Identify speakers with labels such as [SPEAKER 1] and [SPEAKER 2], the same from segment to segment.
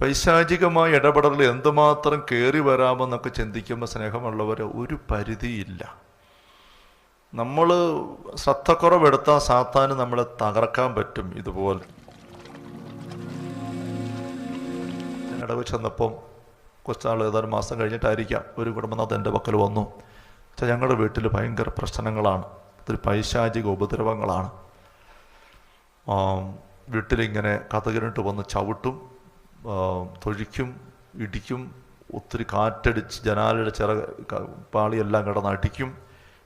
[SPEAKER 1] പൈശാചികമായ ഇടപെടലിൽ എന്തുമാത്രം കയറി വരാമെന്നൊക്കെ ചിന്തിക്കുമ്പോൾ സ്നേഹമുള്ളവർ ഒരു പരിധിയില്ല. നമ്മൾ ശ്രദ്ധക്കുറവെടുത്താൽ സാത്താന് നമ്മളെ തകർക്കാൻ പറ്റും ഇതുപോലെ. ഇടവ് ചെന്നപ്പം കുറച്ചാൾ ഏതാനും മാസം കഴിഞ്ഞിട്ടായിരിക്കാം ഒരു കുടുംബനാഥ് എന്റെ പക്കൽ വന്നു. വെച്ചാൽ ഞങ്ങളുടെ വീട്ടിൽ ഭയങ്കര പ്രശ്നങ്ങളാണ്. ഒത്തിരി പൈശാചിക ഉപദ്രവങ്ങളാണ്. വീട്ടിലിങ്ങനെ കഥകിരിട്ട് വന്ന് ചവിട്ടും. തൊഴിക്കും ഇടിക്കും ഒത്തിരി കാറ്റടിച്ച് ജനാലയുടെ ചിറ പാളിയെല്ലാം കിടന്ന് അടിക്കും.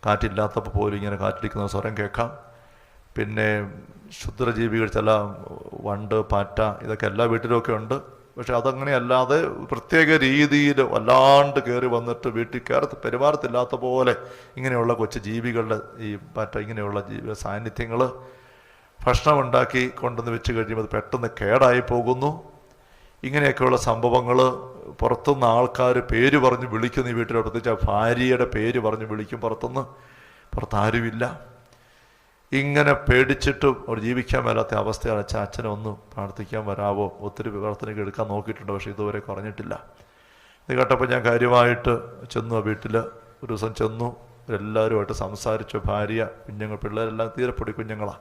[SPEAKER 1] കാറ്റില്ലാത്തപ്പോൾ പോലും ഇങ്ങനെ കാറ്റടിക്കുന്ന സ്വരം കേൾക്കാം. പിന്നെ ക്ഷുദ്രജീവികൾ ചില വണ്ട് പാറ്റ ഇതൊക്കെ എല്ലാ വീട്ടിലുമൊക്കെ ഉണ്ട്. പക്ഷെ അതങ്ങനെയല്ലാതെ പ്രത്യേക രീതിയിൽ വല്ലാണ്ട് കയറി വന്നിട്ട് വീട്ടിൽ കയറത്ത് പെരുമാറത്തില്ലാത്ത പോലെ ഇങ്ങനെയുള്ള കൊച്ചു ജീവികളുടെ ഈ പാറ്റ ഇങ്ങനെയുള്ള ജീവി സാന്നിധ്യങ്ങൾ ഭക്ഷണം ഉണ്ടാക്കി കൊണ്ടുവന്ന് വെച്ച് കഴിയുമ്പോൾ പെട്ടെന്ന് കേടായി പോകുന്നു. ഇങ്ങനെയൊക്കെയുള്ള സംഭവങ്ങൾ പുറത്തുനിന്ന് ആൾക്കാർ പേര് പറഞ്ഞ് വിളിക്കുന്നു ഈ വീട്ടിൽ പ്രത്യേകിച്ച് ഭാര്യയുടെ പേര് പറഞ്ഞ് വിളിക്കും. പുറത്തുനിന്ന് പുറത്താരുമില്ല. ഇങ്ങനെ പേടിച്ചിട്ടും അവർ ജീവിക്കാൻ മേലാത്ത അവസ്ഥയാണ് അച്ഛനെ ഒന്ന് പ്രാർത്ഥിക്കാൻ വരാവോ? ഒത്തിരി പ്രാർത്ഥനയ്ക്ക് എടുക്കാൻ നോക്കിയിട്ടുണ്ട് പക്ഷേ ഇതുവരെ കുറഞ്ഞിട്ടില്ല. ഇത് കേട്ടപ്പോൾ ഞാൻ കാര്യമായിട്ട് ചെന്നു വീട്ടിൽ ഒരു ദിവസം ചെന്നു. എല്ലാവരുമായിട്ട് സംസാരിച്ചു. ഭാര്യ കുഞ്ഞുങ്ങൾ പിള്ളേരെല്ലാം തീരെ പൊടി കുഞ്ഞുങ്ങളാണ്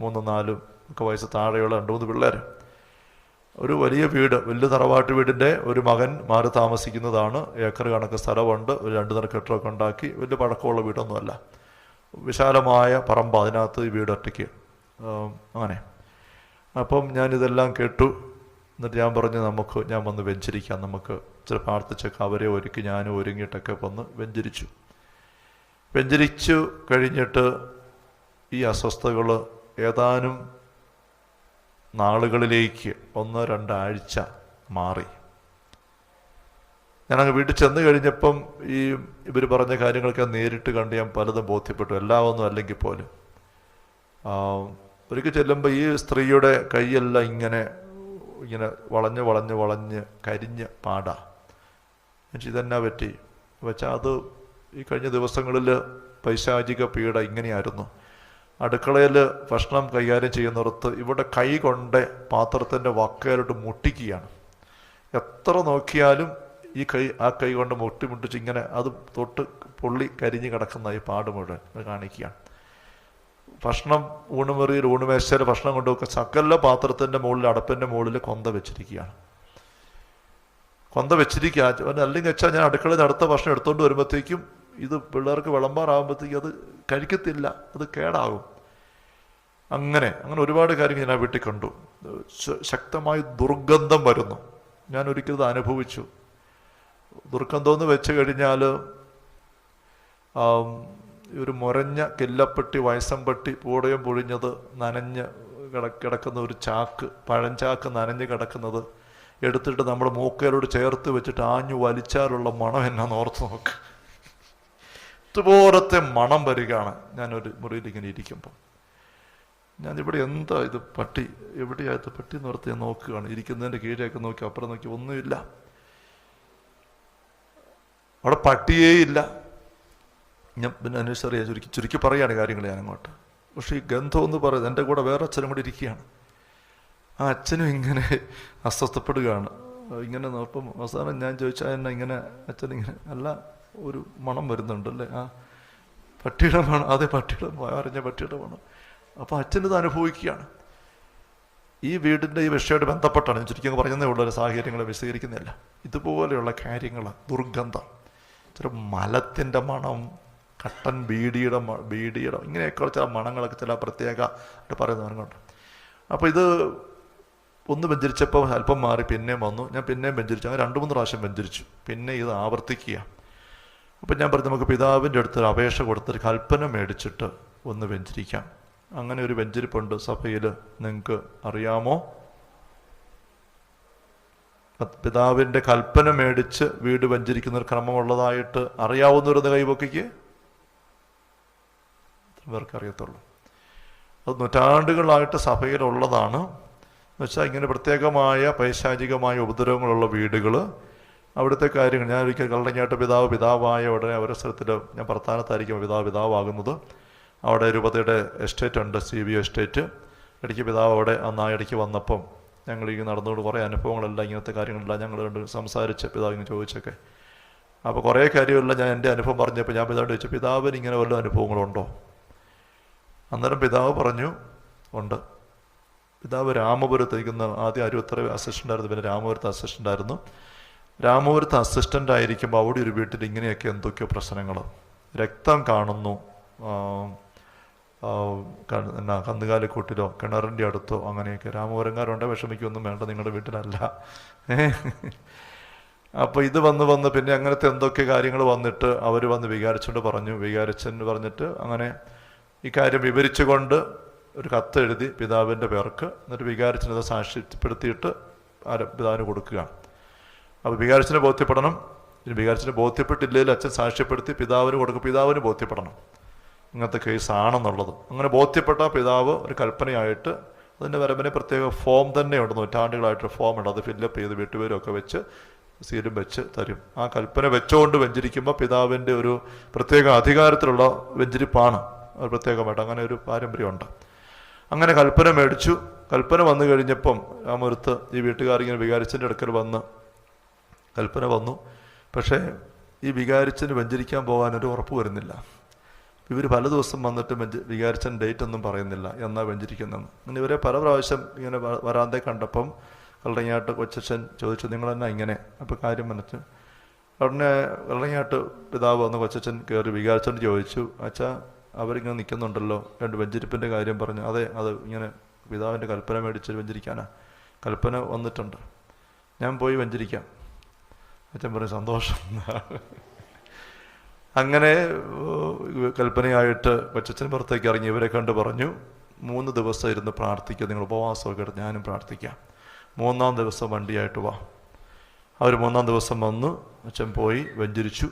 [SPEAKER 1] മൂന്നും നാലും ഒക്കെ വയസ്സ് താഴെയുള്ള രണ്ട് മൂന്ന് പിള്ളേർ ഒരു വലിയ വീട് വലിയ തറവാട്ട് വീടിന്റെ ഒരു മകൻ മാറി താമസിക്കുന്നതാണ്. ഏക്കർ കണക്ക് സ്ഥലമുണ്ട്. ഒരു രണ്ട് നിര കെട്ടിടമൊക്കെ ഉണ്ടാക്കി. വലിയ പഴക്കമുള്ള വീടൊന്നുമല്ല. വിശാലമായ പറമ്പ് അതിനകത്ത് ഈ വീട് ഒറ്റയ്ക്ക്. അങ്ങനെ. അപ്പം ഞാനിതെല്ലാം കേട്ടു. എന്നിട്ട് ഞാൻ പറഞ്ഞു നമുക്ക് ഞാൻ വന്ന് വെഞ്ചരിക്കാം. നമുക്ക് ചില പ്രാർത്ഥിച്ചൊക്കെ അവരെ ഒരുക്കി ഞാനും ഒരുങ്ങിയിട്ടൊക്കെ വന്ന് വെഞ്ചരിച്ചു. വെഞ്ചരിച്ചു കഴിഞ്ഞിട്ട് ഈ അസ്വസ്ഥതകൾ ഏതാനും നാളുകളിലേക്ക് ഒന്ന് രണ്ടാഴ്ച മാറി. ഞാനങ്ങ് വീട്ടിൽ ചെന്ന് കഴിഞ്ഞപ്പം ഈ ഇവർ പറഞ്ഞ കാര്യങ്ങളൊക്കെ നേരിട്ട് കണ്ട് ഞാൻ പലതും ബോധ്യപ്പെട്ടു. എല്ലാം ഒന്നും അല്ലെങ്കിൽ പോലും. ഒരിക്കൽ ചെല്ലുമ്പോൾ ഈ സ്ത്രീയുടെ കൈയെല്ലാം ഇങ്ങനെ ഇങ്ങനെ വളഞ്ഞ് വളഞ്ഞ് വളഞ്ഞ് കരിഞ്ഞ് പാടാ. എന്നുവെച്ചാൽ ഇതെന്നാ പറ്റി? വെച്ചാൽ അത് ഈ കഴിഞ്ഞ ദിവസങ്ങളിൽ പൈശാചിക പീഡ ഇങ്ങനെയായിരുന്നു. അടുക്കളയിൽ ഭക്ഷണം കൈകാര്യം ചെയ്യുന്നിടത്ത് ഇവിടെ കൈ കൊണ്ട് പാത്രത്തിന്റെ വക്കയിലോട്ട് മുട്ടിക്കുകയാണ്. എത്ര നോക്കിയാലും ഈ കൈ ആ കൈ കൊണ്ട് മുട്ടി മുട്ടിച്ച് ഇങ്ങനെ അത് തൊട്ട് പൊള്ളി കരിഞ്ഞ് കിടക്കുന്ന ഈ പാട് മുഴുവൻ കാണിക്കുകയാണ്. ഭക്ഷണം ഊണുമുറിയിൽ ഊണുമേശയിൽ ഭക്ഷണം കൊണ്ടുപോക്കുക സകല പാത്രത്തിന്റെ മുകളിൽ അടപ്പിന്റെ മുകളിൽ കൊന്ത വെച്ചിരിക്കുകയാണ്. കൊന്ത വെച്ചിരിക്കുക. അല്ലെങ്കിൽ വെച്ചാൽ ഞാൻ അടുക്കളയിൽ അടുത്ത ഭക്ഷണം എടുത്തുകൊണ്ട് വരുമ്പോഴത്തേക്കും ഇത് പിള്ളേർക്ക് വിളമ്പാറാകുമ്പോഴത്തേക്ക് അത് കഴിക്കത്തില്ല അത് കേടാകും. അങ്ങനെ അങ്ങനെ ഒരുപാട് കാര്യങ്ങൾ ഞാൻ വീട്ടിൽ കണ്ടു. ശക്തമായി ദുർഗന്ധം വരുന്നു. ഞാൻ ഒരിക്കലും അനുഭവിച്ചു. ദുർഗന്ധം എന്ന് വെച്ച് കഴിഞ്ഞാൽ ഒരു മുരഞ്ഞ കില്ലപ്പെട്ടി വയസ്സമ്പട്ടി പൂടയും പൊഴിഞ്ഞത് നനഞ്ഞ് കിട കിടക്കുന്ന ഒരു ചാക്ക് പഴഞ്ചാക്ക് നനഞ്ഞ് കിടക്കുന്നത് എടുത്തിട്ട് നമ്മുടെ മൂക്കയിലോട് ചേർത്ത് വെച്ചിട്ട് ആഞ്ഞു വലിച്ചാലുള്ള മണം എന്നാന്ന് ഓർത്ത് നോക്ക്. ഇതുപോലത്തെ മണം വരികയാണ് ഞാനൊരു മുറിയിൽ ഇങ്ങനെ ഞാൻ ഞാനിവിടെ എന്താ ഇത് പട്ടി? എവിടെയാ ഇത് പട്ടി നിർത്തി ഞാൻ നോക്കുകയാണ്. ഇരിക്കുന്നതിന്റെ കീഴേക്ക് നോക്കി അപ്പുറം നോക്കി ഒന്നുമില്ല. അവിടെ പട്ടിയേ ഇല്ല. ഞാൻ പിന്നെ അന്വേഷിച്ചറിയാം ചുരുക്കി ചുരുക്കി പറയുകയാണ് കാര്യങ്ങൾ ഞാൻ അങ്ങോട്ട്. പക്ഷേ ഈ ഗന്ധം എന്ന് പറയുന്നത് എന്റെ കൂടെ വേറെ അച്ഛനും കൂടി ഇരിക്കുകയാണ്. ആ അച്ഛനും ഇങ്ങനെ അസ്വസ്ഥപ്പെടുകയാണ്. ഇങ്ങനെ നോക്കും അവസാനം ഞാൻ ചോദിച്ചാൽ എന്നെ ഇങ്ങനെ അച്ഛൻ ഇങ്ങനെ അല്ല ഒരു മണം വരുന്നുണ്ടല്ലേ? ആ പട്ടിയുടെ മണം അതെ പട്ടിയുടെ അറിഞ്ഞ പട്ടിയുടെ മണം. അപ്പോൾ അച്ഛനിത് അനുഭവിക്കുകയാണ്. ഈ വീടിന്റെ ഈ വിഷയമായിട്ട് ബന്ധപ്പെട്ടാണ്. ചുരുക്കി പറഞ്ഞതേ ഉള്ള സാഹചര്യങ്ങളെ വിശദീകരിക്കുന്നില്ല ഇതുപോലെയുള്ള കാര്യങ്ങൾ ദുർഗന്ധം. ചില മലത്തിന്റെ മണം കട്ടൻ ബീഡിയുടെ ബീഡിയുടെ ഇങ്ങനെയൊക്കെ ചില മണങ്ങളൊക്കെ ചില പ്രത്യേക ആയിട്ട് പറയുന്ന മണങ്ങളുണ്ട്. അപ്പോൾ ഇത് ഒന്ന് വെഞ്ചരിച്ചപ്പോൾ അല്പം മാറി പിന്നെയും വന്നു. ഞാൻ പിന്നെയും വെഞ്ചരിച്ചു അങ്ങനെ രണ്ട് മൂന്ന് പ്രാവശ്യം വെഞ്ചരിച്ചു പിന്നെ ഇത് ആവർത്തിക്കുക അപ്പം ഞാൻ പറഞ്ഞു നമുക്ക് പിതാവിന്റെ അടുത്ത് ഒരു അപേക്ഷ കൊടുത്തൊരു കൽപ്പന മേടിച്ചിട്ട് ഒന്ന് വെഞ്ചരിക്കാം. അങ്ങനെ ഒരു വെഞ്ചരിപ്പുണ്ട് സഭയിൽ. നിങ്ങൾക്ക് അറിയാമോ? പിതാവിന്റെ കൽപ്പന മേടിച്ച് വീട് വെഞ്ചരിക്കുന്ന ഒരു ക്രമമുള്ളതായിട്ട് അറിയാവുന്നവരൊന്ന് കൈപൊക്കിക്ക് പേർക്ക് അറിയത്തുള്ളൂ. അത് നൂറ്റാണ്ടുകളായിട്ട് സഭയിലുള്ളതാണ്. എന്നുവെച്ചാൽ ഇങ്ങനെ പ്രത്യേകമായ പൈശാചികമായ ഉപദ്രവങ്ങളുള്ള വീടുകൾ അവിടുത്തെ കാര്യങ്ങൾ. ഞാൻ ഒരിക്കൽ കള്ളഞ്ഞാട്ട് പിതാവ് പിതാവായ ഉടനെ അവസരത്തിൽ ഞാൻ പ്രധാനത്തായിരിക്കും പിതാവ് പിതാവാകുന്നത്. അവിടെ രൂപതയുടെ എസ്റ്റേറ്റ് ഉണ്ട് സി ബി എസ്റ്റേറ്റ്. ഇടയ്ക്ക് പിതാവ് അവിടെ അന്ന് ആ ഇടയ്ക്ക് വന്നപ്പം ഞങ്ങൾ ഈ നടന്നുകൊണ്ട് കുറേ അനുഭവങ്ങളെല്ലാം ഇങ്ങനത്തെ കാര്യങ്ങളെല്ലാം ഞങ്ങൾ കണ്ട് സംസാരിച്ച് പിതാവിന് ചോദിച്ചൊക്കെ. അപ്പോൾ കുറേ കാര്യമെല്ലാം ഞാൻ എന്റെ അനുഭവം പറഞ്ഞപ്പോൾ ഞാൻ പിതാവിനോട് ചോദിച്ചു പിതാവിന് ഇങ്ങനെ വല്ല അനുഭവങ്ങളുണ്ടോ? അന്നേരം പിതാവ് പറഞ്ഞു ഉണ്ട്. പിതാവ് രാമപുരത്ത് ഇരിക്കുന്ന ആദ്യം അരുവത്തറ അസിസ്റ്റന്റായിരുന്നു പിന്നെ രാമപുരത്ത് അസിസ്റ്റന്റ് ആയിരുന്നു. രാമപുരത്ത് അസിസ്റ്റന്റ് ആയിരിക്കുമ്പോൾ അവിടെ ഒരു വീട്ടിൽ ഇങ്ങനെയൊക്കെ എന്തൊക്കെയോ പ്രശ്നങ്ങൾ രക്തം കാണുന്നു. എന്നാ കന്നുകാലിക്കൂട്ടിലോ കിണറിന്റെ അടുത്തോ അങ്ങനെയൊക്കെ. രാമപുരംകാരുണ്ട് വിഷമിക്കൊന്നും വേണ്ട നിങ്ങളുടെ വീട്ടിലല്ല. അപ്പോൾ ഇത് വന്ന് വന്ന് പിന്നെ അങ്ങനത്തെ എന്തൊക്കെ കാര്യങ്ങൾ വന്നിട്ട് അവർ വന്ന് വികാരിച്ചുകൊണ്ട് പറഞ്ഞു. വികാരിച്ചൻ പറഞ്ഞിട്ട് അങ്ങനെ ഇക്കാര്യം കാര്യം വിവരിച്ചുകൊണ്ട് ഒരു കത്ത് എഴുതി പിതാവിന്റെ പേർക്ക്. എന്നിട്ട് വികാരിച്ചത് സാക്ഷ്യപ്പെടുത്തിയിട്ട് ആര- പിതാവിന് കൊടുക്കുകയാണ്. അപ്പോൾ വികാരിച്ചനെ ബോധ്യപ്പെടണം. ഇനി വികാരിച്ചനെ ബോധ്യപ്പെട്ടില്ലെങ്കിൽ അച്ഛൻ സാക്ഷ്യപ്പെടുത്തി പിതാവിന് കൊടുക്കും പിതാവിന് ബോധ്യപ്പെടണം. ഇങ്ങനത്തെ കേസാണെന്നുള്ളത്. അങ്ങനെ ബോധ്യപ്പെട്ട പിതാവ് ഒരു കൽപ്പനയായിട്ട് അതിന്റെ വരമ്പിനെ പ്രത്യേക ഫോം തന്നെ തന്നെയുണ്ട്. നൂറ്റാണ്ടുകളായിട്ട് ഫോം ഉണ്ട് അത് ഫില്ലപ്പ് ചെയ്ത് വീട്ടുപേരും ഒക്കെ വെച്ച് സീലും വെച്ച് തരും. ആ കൽപ്പന വെച്ചുകൊണ്ട് വെഞ്ചരിക്കുമ്പോൾ പിതാവിന്റെ ഒരു പ്രത്യേക അധികാരത്തിലുള്ള വെഞ്ചരിപ്പാണ്. ഒരു പ്രത്യേകമായിട്ട് അങ്ങനെ ഒരു പാരമ്പര്യമുണ്ട്. അങ്ങനെ കൽപ്പന മേടിച്ചു. കൽപ്പന വന്നു കഴിഞ്ഞപ്പം രാമപുരത്ത് ഈ വീട്ടുകാരിങ്ങനെ വികാരിച്ചിന്റെ അടുക്കൽ വന്ന് കൽപ്പന വന്നു. പക്ഷേ ഈ വികാരിച്ചന് വെഞ്ചരിക്കാൻ പോകാനൊരു ഉറപ്പ് വരുന്നില്ല. ഇവർ പല ദിവസം വന്നിട്ട് വെഞ്ച വികാരിച്ചൻ ഡേറ്റ് ഒന്നും പറയുന്നില്ല. എന്നാ വെഞ്ചരിക്കുന്നതെന്ന്. അങ്ങനെ ഇവരെ പല പ്രാവശ്യം ഇങ്ങനെ വരാതെ കണ്ടപ്പം കള്ളങ്ങാട്ട് കൊച്ചച്ഛൻ ചോദിച്ചു നിങ്ങൾ തന്നെ ഇങ്ങനെ? അപ്പോൾ കാര്യം മനസ്സ് ഉടനെ വെള്ളങ്ങാട്ട് പിതാവ് വന്ന് കൊച്ചച്ഛൻ കയറി വികാരിച്ചോണ്ട് ചോദിച്ചു അച്ഛാ അവരിങ്ങനെ നിൽക്കുന്നുണ്ടല്ലോ രണ്ട് വെഞ്ചരിപ്പിന്റെ കാര്യം പറഞ്ഞു. അതെ അത് ഇങ്ങനെ പിതാവിന്റെ കൽപ്പന മേടിച്ച് വെഞ്ചരിക്കാനാ. കൽപ്പന വന്നിട്ടുണ്ട്. ഞാൻ പോയി വെഞ്ചരിക്കാം. അച്ഛൻ പറയും സന്തോഷം. അങ്ങനെ കൽപ്പനയായിട്ട് കൊച്ചച്ഛൻ പുറത്തേക്ക് ഇറങ്ങി. ഇവരെ കണ്ട് പറഞ്ഞു മൂന്ന് ദിവസം ഇരുന്ന് പ്രാർത്ഥിക്കുക. നിങ്ങൾ ഉപവാസമൊക്കെ എടുത്ത് ഞാനും പ്രാർത്ഥിക്കാം. മൂന്നാം ദിവസം വണ്ടിയായിട്ട് വാ. അവർ മൂന്നാം ദിവസം വന്നു. അച്ഛൻ പോയി വെഞ്ചരിച്ചു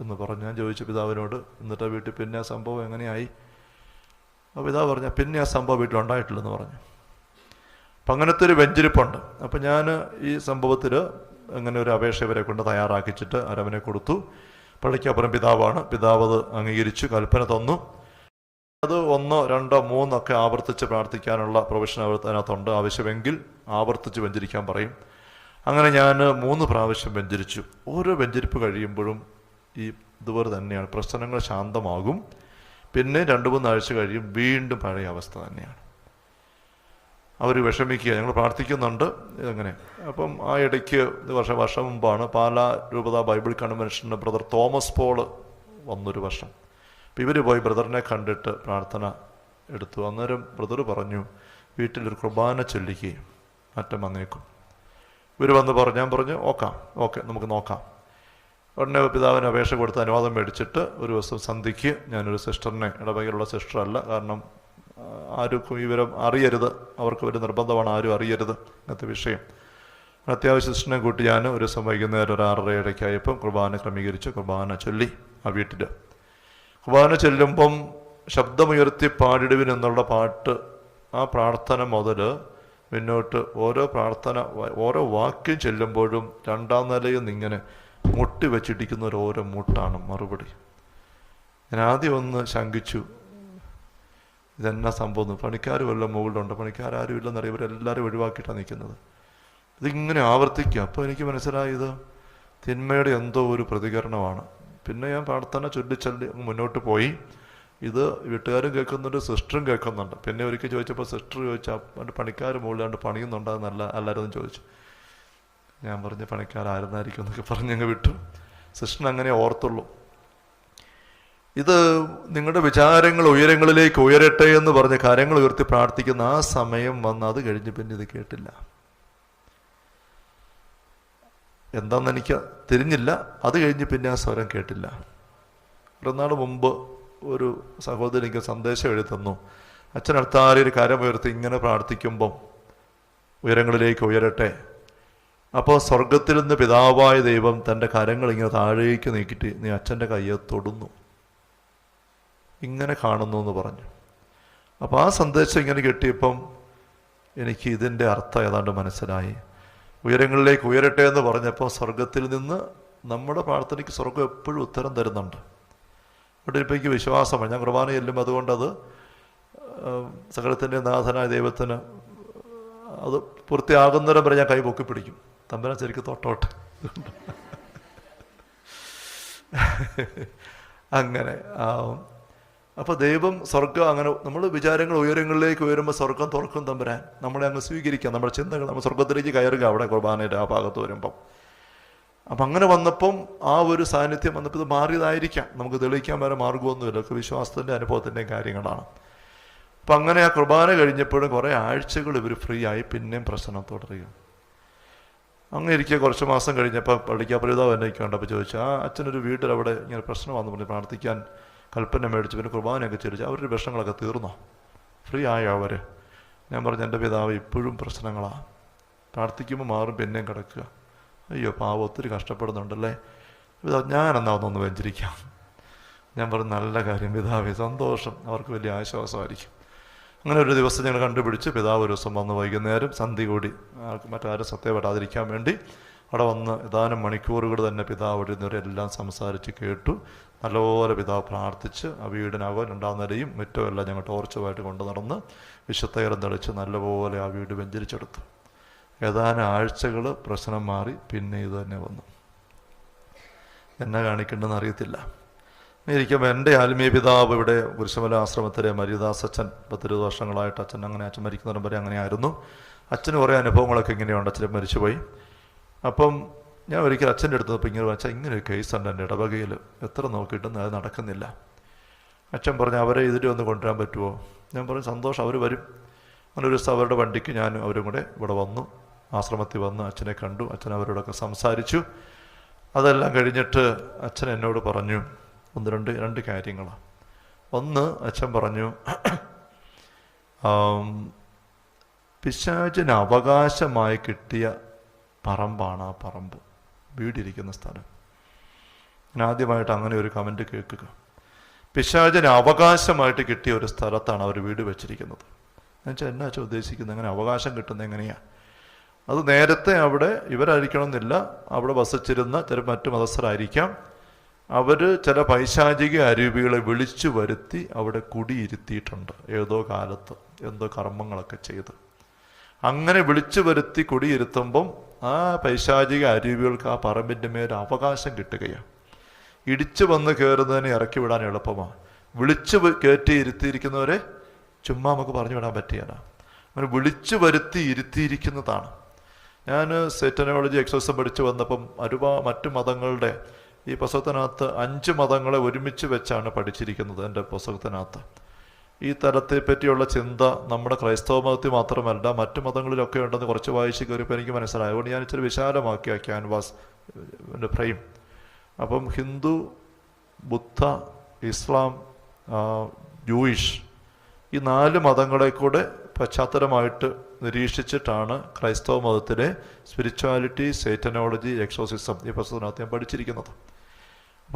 [SPEAKER 1] എന്ന് പറഞ്ഞു. ഞാൻ ചോദിച്ചു പിതാവിനോട് എന്നിട്ട് വീട്ടിൽ പിന്നെ ആ സംഭവം എങ്ങനെയായി? അപ്പോൾ പിതാവ് പറഞ്ഞു പിന്നെ ആ സംഭവം വീട്ടിൽ ഉണ്ടായിട്ടില്ലെന്ന് പറഞ്ഞു. അപ്പം അങ്ങനത്തെ ഒരു വെഞ്ചരിപ്പുണ്ട്. അപ്പം ഞാൻ ഈ സംഭവത്തിൽ അങ്ങനെ ഒരു അപേക്ഷ ഇവരെ കൊണ്ട് തയ്യാറാക്കിച്ചിട്ട് അരവനെ കൊടുത്തു. പള്ളിക്കപ്പുറം പിതാവാണ്. പിതാവ് അത് അംഗീകരിച്ചു കൽപ്പന തന്നു. അത് ഒന്നോ രണ്ടോ മൂന്നൊക്കെ ആവർത്തിച്ച് പ്രാർത്ഥിക്കാനുള്ള പ്രൊവിഷൻ അതിനകത്തുണ്ട്. ആവശ്യമെങ്കിൽ ആവർത്തിച്ച് വെഞ്ചരിക്കാൻ പറയും. അങ്ങനെ ഞാൻ മൂന്ന് പ്രാവശ്യം വെഞ്ചരിച്ചു. ഓരോ വെഞ്ചരിപ്പ് കഴിയുമ്പോഴും ഈ ഇതുപോലെ തന്നെയാണ്. പ്രശ്നങ്ങൾ ശാന്തമാകും. പിന്നെ രണ്ട് മൂന്നാഴ്ച കഴിയും. വീണ്ടും പഴയ അവസ്ഥ തന്നെയാണ്. അവർ വിഷമിക്കുക ഞങ്ങൾ പ്രാർത്ഥിക്കുന്നുണ്ട്. അങ്ങനെ അപ്പം ആ ഇടയ്ക്ക് വർഷം വർഷം മുമ്പാണ് പാല രൂപത ബൈബിൾ കൺവെൻഷന് ബ്രദർ തോമസ് പോൾ വന്നൊരു വർഷം. അപ്പം ഇവർ പോയി ബ്രദറിനെ കണ്ടിട്ട് പ്രാർത്ഥന എടുത്തു. അന്നേരം ബ്രദർ പറഞ്ഞു വീട്ടിലൊരു കുർബാന ചൊല്ലിക്കുകയും മറ്റം വന്നേക്കും ഇവർ വന്ന് പറഞ്ഞു ഞാൻ പറഞ്ഞു ഓക്കാം ഓക്കെ നമുക്ക് നോക്കാം. ഉടനെ പിതാവിന് അപേക്ഷ കൊടുത്ത് അനുവാദം മേടിച്ചിട്ട് ഒരു ദിവസം സന്ധ്യയ്ക്ക് ഞാനൊരു സിസ്റ്ററിനെ ഇടവകയിലുള്ള സിസ്റ്ററല്ല കാരണം ആർക്കും വിവരം അറിയരുത്. അവർക്ക് ഒരു നിർബന്ധമാണ് ആരും അറിയരുത് അങ്ങനത്തെ വിഷയം. അത്യാവശ്യ സിസ്റ്ററിനെ കൂട്ടി ഞാൻ ഒരു ദിവസം വൈകുന്നേരം ഒരു ആറര ഇടയ്ക്കായപ്പം കുർബാന ക്രമീകരിച്ച് കുർബാന ചൊല്ലി ആ വീട്ടിൽ കുർബാന ചൊല്ലുമ്പം ശബ്ദമുയർത്തി പാടിടുവിൻ എന്നുള്ള പാട്ട് ആ പ്രാർത്ഥന മുതൽ മുന്നോട്ട് ഓരോ പ്രാർത്ഥന ഓരോ വാക്യം ചെല്ലുമ്പോഴും രണ്ടാം നിലയിൽ നിന്നിങ്ങനെ മുട്ടി വെച്ചിടിക്കുന്ന ഒരു ഓരോ മുട്ടാണ് മറുപടി. ഞാൻ ആദ്യം ഒന്ന് ശങ്കിച്ചു ഇതെന്നാ സംഭവം പണിക്കാർ വല്ലതും മുകളിലുണ്ട്. പണിക്കാരും ഇല്ലെന്നറിയാം ഇവരെല്ലാവരും ഒഴിവാക്കിയിട്ടാണ് നിൽക്കുന്നത്. ഇതിങ്ങനെ ആവർത്തിക്കുക. അപ്പോൾ എനിക്ക് മനസ്സിലായത് തിന്മയുടെ എന്തോ ഒരു പ്രതികരണമാണ്. പിന്നെ ഞാൻ പ്രാർത്ഥന ചൊല്ലിച്ചൊല്ലി ചൊല്ലി മുന്നോട്ട് പോയി. ഇത് വീട്ടുകാരും കേൾക്കുന്നുണ്ട് സിസ്റ്ററും കേൾക്കുന്നുണ്ട്. പിന്നെ ഒരിക്കൽ ചോദിച്ചപ്പോൾ സിസ്റ്റർ ചോദിച്ചു അവന്റെ പണിക്കാർ മുകളിലാണ്ട് പണിയുന്നുണ്ടെന്നല്ല എല്ലാവരും ചോദിച്ചു. ഞാൻ പറഞ്ഞ് പണിക്കാരായിരുന്നായിരിക്കും എന്നൊക്കെ പറഞ്ഞങ്ങ് വിട്ടു. സിസ്റ്റർ അങ്ങനെ ഓർത്തുള്ളൂ. ഇത് നിങ്ങളുടെ വിചാരങ്ങൾ ഉയരങ്ങളിലേക്ക് ഉയരട്ടെ എന്ന് പറഞ്ഞ് കാര്യങ്ങൾ ഉയർത്തി പ്രാർത്ഥിക്കുന്ന ആ സമയം വന്ന് അത് കഴിഞ്ഞ് പിന്നെ ഇത് കേട്ടില്ല. എന്താണെന്ന് എനിക്ക് തിരിഞ്ഞില്ല. അത് കഴിഞ്ഞ് പിന്നെ ആ സ്വരം കേട്ടില്ല. ഒരുനാൾ മുമ്പ് ഒരു സഹോദരൻ എനിക്ക് സന്ദേശം എഴുതി തന്നു ഒരു ഉയർത്തി ഇങ്ങനെ പ്രാർത്ഥിക്കുമ്പം ഉയരങ്ങളിലേക്ക് ഉയരട്ടെ. അപ്പോൾ സ്വർഗത്തിൽ നിന്ന് പിതാവായ ദൈവം തന്റെ കരങ്ങൾ ഇങ്ങനെ താഴേക്ക് നീക്കിയിട്ട് നീ അച്ഛന്റെ കയ്യെ തൊടുന്നു. ഇങ്ങനെ കാണുന്നു എന്ന് പറഞ്ഞു. അപ്പോൾ ആ സന്ദേശം ഇങ്ങനെ കിട്ടിയപ്പം എനിക്ക് ഇതിന്റെ അർത്ഥം ഏതാണ്ട് മനസ്സിലായി. ഉയരങ്ങളിലേക്ക് ഉയരട്ടെ എന്ന് പറഞ്ഞപ്പോൾ സ്വർഗത്തിൽ നിന്ന് നമ്മുടെ പ്രാർത്ഥനയ്ക്ക് സ്വർഗം എപ്പോഴും ഉത്തരം തരുന്നുണ്ട്. അവിടെ ഇപ്പം എനിക്ക് വിശ്വാസമാണ്. ഞാൻ കുർബാന ചെല്ലും അതുകൊണ്ടത് സകലത്തിന്റെ നാഥനായ ദൈവത്തിന് അത് പൂർത്തിയാകുന്നവരെ വരെ ഞാൻ കൈ പൊക്കി പിടിക്കും. തമ്പന ശരിക്കും തൊട്ടോട്ട്. അങ്ങനെ അപ്പോൾ ദൈവം സ്വർഗം അങ്ങനെ നമ്മൾ വിചാരങ്ങൾ ഉയരങ്ങളിലേക്ക് ഉയരുമ്പോൾ സ്വർഗം തുറക്കും തമ്പുരാൻ. നമ്മളെ അങ്ങ് സ്വീകരിക്കാം. നമ്മുടെ ചിന്തകൾ നമ്മൾ സ്വർഗത്തിലേക്ക് കയറുക അവിടെ കുർബാനയുടെ ആ ഭാഗത്ത് വരുമ്പം. അപ്പം അങ്ങനെ വന്നപ്പം ആ ഒരു സാന്നിധ്യം വന്നപ്പോൾ ഇത് മാറിയതായിരിക്കാം. നമുക്ക് തെളിയിക്കാൻ വരെ മാർഗമൊന്നുമില്ല ഒക്കെ വിശ്വാസത്തിന്റെ അനുഭവത്തിന്റെയും കാര്യങ്ങളാണ്. അപ്പം അങ്ങനെ ആ കുർബാന കഴിഞ്ഞപ്പോഴും കുറേ ആഴ്ചകൾ ഇവർ ഫ്രീ ആയി പിന്നെയും പ്രശ്നം തുടരുക അങ്ങനെ ഇരിക്കുക കുറച്ച് മാസം കഴിഞ്ഞപ്പോൾ പള്ളിക്കാപ്പുരിതാവ് എന്നെ കണ്ടപ്പോൾ ചോദിച്ചു ആ അച്ഛനൊരു വീട്ടിൽ അവിടെ ഇങ്ങനെ പ്രശ്നം വന്നു. പറഞ്ഞു പ്രാർത്ഥിക്കാൻ കൽപ്പന മേടിച്ച് പിന്നെ കുർബാനയൊക്കെ ചിരിച്ച് അവരുടെ വിഷങ്ങളൊക്കെ തീർന്നോ? ഫ്രീ ആയോ അവർ ഞാൻ പറഞ്ഞു എന്റെ പിതാവ് ഇപ്പോഴും പ്രശ്നങ്ങളാണ് പ്രാർത്ഥിക്കുമ്പോൾ മാറും പിന്നെയും കിടക്കുക. അയ്യോ പാവം ഒത്തിരി കഷ്ടപ്പെടുന്നുണ്ടല്ലേ? പിതാവ് ഞാനെന്നാ ഒന്നൊന്ന് വെഞ്ചരിക്കാം? ഞാൻ പറഞ്ഞു നല്ല കാര്യം പിതാവേ സന്തോഷം. അവർക്ക് വലിയ ആശ്വാസമായിരിക്കും. അങ്ങനെ ഒരു ദിവസം ഞങ്ങൾ കണ്ടുപിടിച്ച് പിതാവ് ഒരു ദിവസം വന്ന് വൈകുന്നേരം സന്ധി കൂടി. ആർക്ക് മറ്റാരും സത്യപ്പെടാതിരിക്കാൻ വേണ്ടി അവിടെ വന്ന് ഏതാനും മണിക്കൂറുകൾ തന്നെ പിതാവ് ഇരുന്നവരെല്ലാം സംസാരിച്ച് കേട്ടു. നല്ലപോലെ പിതാവ് പ്രാർത്ഥിച്ച് ആ വീടിനകം രണ്ടാം നിലയും മുറ്റവും എല്ലാം ഞങ്ങൾ ടോർച്ചുമായിട്ട് കൊണ്ടു നടന്ന് വിശുദ്ധകരം തെളിച്ച് നല്ലപോലെ ആ വീട് വെഞ്ചരിച്ചെടുത്തു. ഏതാനും ആഴ്ചകൾ പ്രശ്നം മാറി പിന്നെ ഇത് തന്നെ വന്നു. എന്നെ കാണിക്കേണ്ടെന്ന് അറിയത്തില്ല. ഇരിക്കുമ്പോൾ എന്റെ ആത്മീയ പിതാവ് ഇവിടെ കുരിശമല ആശ്രമത്തിലെ മരിദാസ് അച്ഛൻ പത്തിരുപത് വർഷങ്ങളായിട്ട് അച്ഛൻ അങ്ങനെ അച്ഛൻ മരിക്കുന്നതിന് വരെ അങ്ങനെ ആയിരുന്നു അച്ഛന് കുറേ അനുഭവങ്ങളൊക്കെ ഇങ്ങനെയുണ്ട്. അച്ഛൻ മരിച്ചുപോയി. അപ്പം ഞാൻ ഒരിക്കൽ അച്ഛന്റെ അടുത്ത് ഇപ്പോൾ ഇങ്ങനെ വെച്ചാൽ ഇങ്ങനെ ഒരു കേസുണ്ട് എന്റെ ഇടവകയിൽ. എത്ര നോക്കിയിട്ടും അത് നടക്കുന്നില്ല. അച്ഛൻ പറഞ്ഞു അവരെ ഇതിന്റെ ഒന്ന് കൊണ്ടുവരാൻ പറ്റുമോ? ഞാൻ പറഞ്ഞു സന്തോഷം അവർ വരും. അങ്ങനെ ഒരു ദിവസം അവരുടെ വണ്ടിക്ക് ഞാൻ അവരും കൂടെ ഇവിടെ വന്നു. ആശ്രമത്തിൽ വന്ന് അച്ഛനെ കണ്ടു. അച്ഛൻ അവരോടൊക്കെ സംസാരിച്ചു. അതെല്ലാം കഴിഞ്ഞിട്ട് അച്ഛൻ എന്നോട് പറഞ്ഞു ഒന്ന് രണ്ട് രണ്ട് കാര്യങ്ങളാണ് ഒന്ന് അച്ഛൻ പറഞ്ഞു പിശാചിന് അവകാശമായി കിട്ടിയ പറമ്പാണ് ആ പറമ്പ്. വീടിരിക്കുന്ന സ്ഥലം. ഞാൻ ആദ്യമായിട്ട് അങ്ങനെ ഒരു കമന്റ് കേൾക്കുക. പിശാചിന് അവകാശമായിട്ട് കിട്ടിയ ഒരു സ്ഥലത്താണ് അവർ വീട് വെച്ചിരിക്കുന്നത്. എന്നുവെച്ചാൽ എന്നാ വെച്ചാൽ ഉദ്ദേശിക്കുന്നത് അങ്ങനെ അവകാശം കിട്ടുന്നത് എങ്ങനെയാണ് അത് നേരത്തെ അവിടെ ഇവരായിരിക്കണം എന്നില്ല അവിടെ വസിച്ചിരുന്ന ചില മറ്റു മതസ്ഥരായിരിക്കാം. അവർ ചില പൈശാചിക അരൂപികളെ വിളിച്ചു വരുത്തി അവിടെ കുടിയിരുത്തിയിട്ടുണ്ട്. ഏതോ കാലത്ത് എന്തോ കർമ്മങ്ങളൊക്കെ ചെയ്ത്. അങ്ങനെ വിളിച്ചു വരുത്തി കുടിയിരുത്തുമ്പം ആ പൈശാചിക അരുവികൾക്ക് ആ പറമ്പിന്റെ മേൽ അവകാശം കിട്ടുകയാണ് ഇടിച്ചു വന്ന് കയറുന്നതിനെ ഇറക്കി വിടാൻ എളുപ്പമാണ് വിളിച്ചു കയറ്റി ഇരുത്തിയിരിക്കുന്നവരെ ചുമ്മാ നമുക്ക് പറഞ്ഞു വിടാൻ പറ്റിയല്ല അങ്ങനെ വിളിച്ചു വരുത്തി ഇരുത്തിയിരിക്കുന്നതാണ്. ഞാൻ സെറ്റനോളജി എക്സോസം പഠിച്ചു വന്നപ്പം ഒരുപാ മറ്റു മതങ്ങളുടെ ഈ പുസ്തകത്തിനകത്ത് അഞ്ച് മതങ്ങളെ ഒരുമിച്ച് വെച്ചാണ് പഠിച്ചിരിക്കുന്നത് എന്റെ പുസ്തകത്തിനകത്ത് ഈ തലത്തെ പറ്റിയുള്ള ചിന്ത നമ്മുടെ ക്രൈസ്തവ മതത്തിൽ മാത്രമല്ല മറ്റു മതങ്ങളിലൊക്കെ ഉണ്ടെന്ന് കുറച്ച് വായിച്ച് കയറിയപ്പോൾ എനിക്ക് മനസ്സിലായി. അതുകൊണ്ട് ഞാൻ ഇച്ചിരി വിശാലമാക്കിയ ക്യാൻവാസ് എന്റെ ഫ്രെയിം. അപ്പം ഹിന്ദു ബുദ്ധ ഇസ്ലാം ജൂയിഷ് ഈ നാല് മതങ്ങളെ കൂടെ പശ്ചാത്തലമായിട്ട് നിരീക്ഷിച്ചിട്ടാണ് ക്രൈസ്തവ മതത്തിലെ സ്പിരിച്വാലിറ്റി സേറ്റനോളജി എക്സോസിസം ഈ പ്രശ്നത്തിനകത്ത് ഞാൻ പഠിച്ചിരിക്കുന്നത്.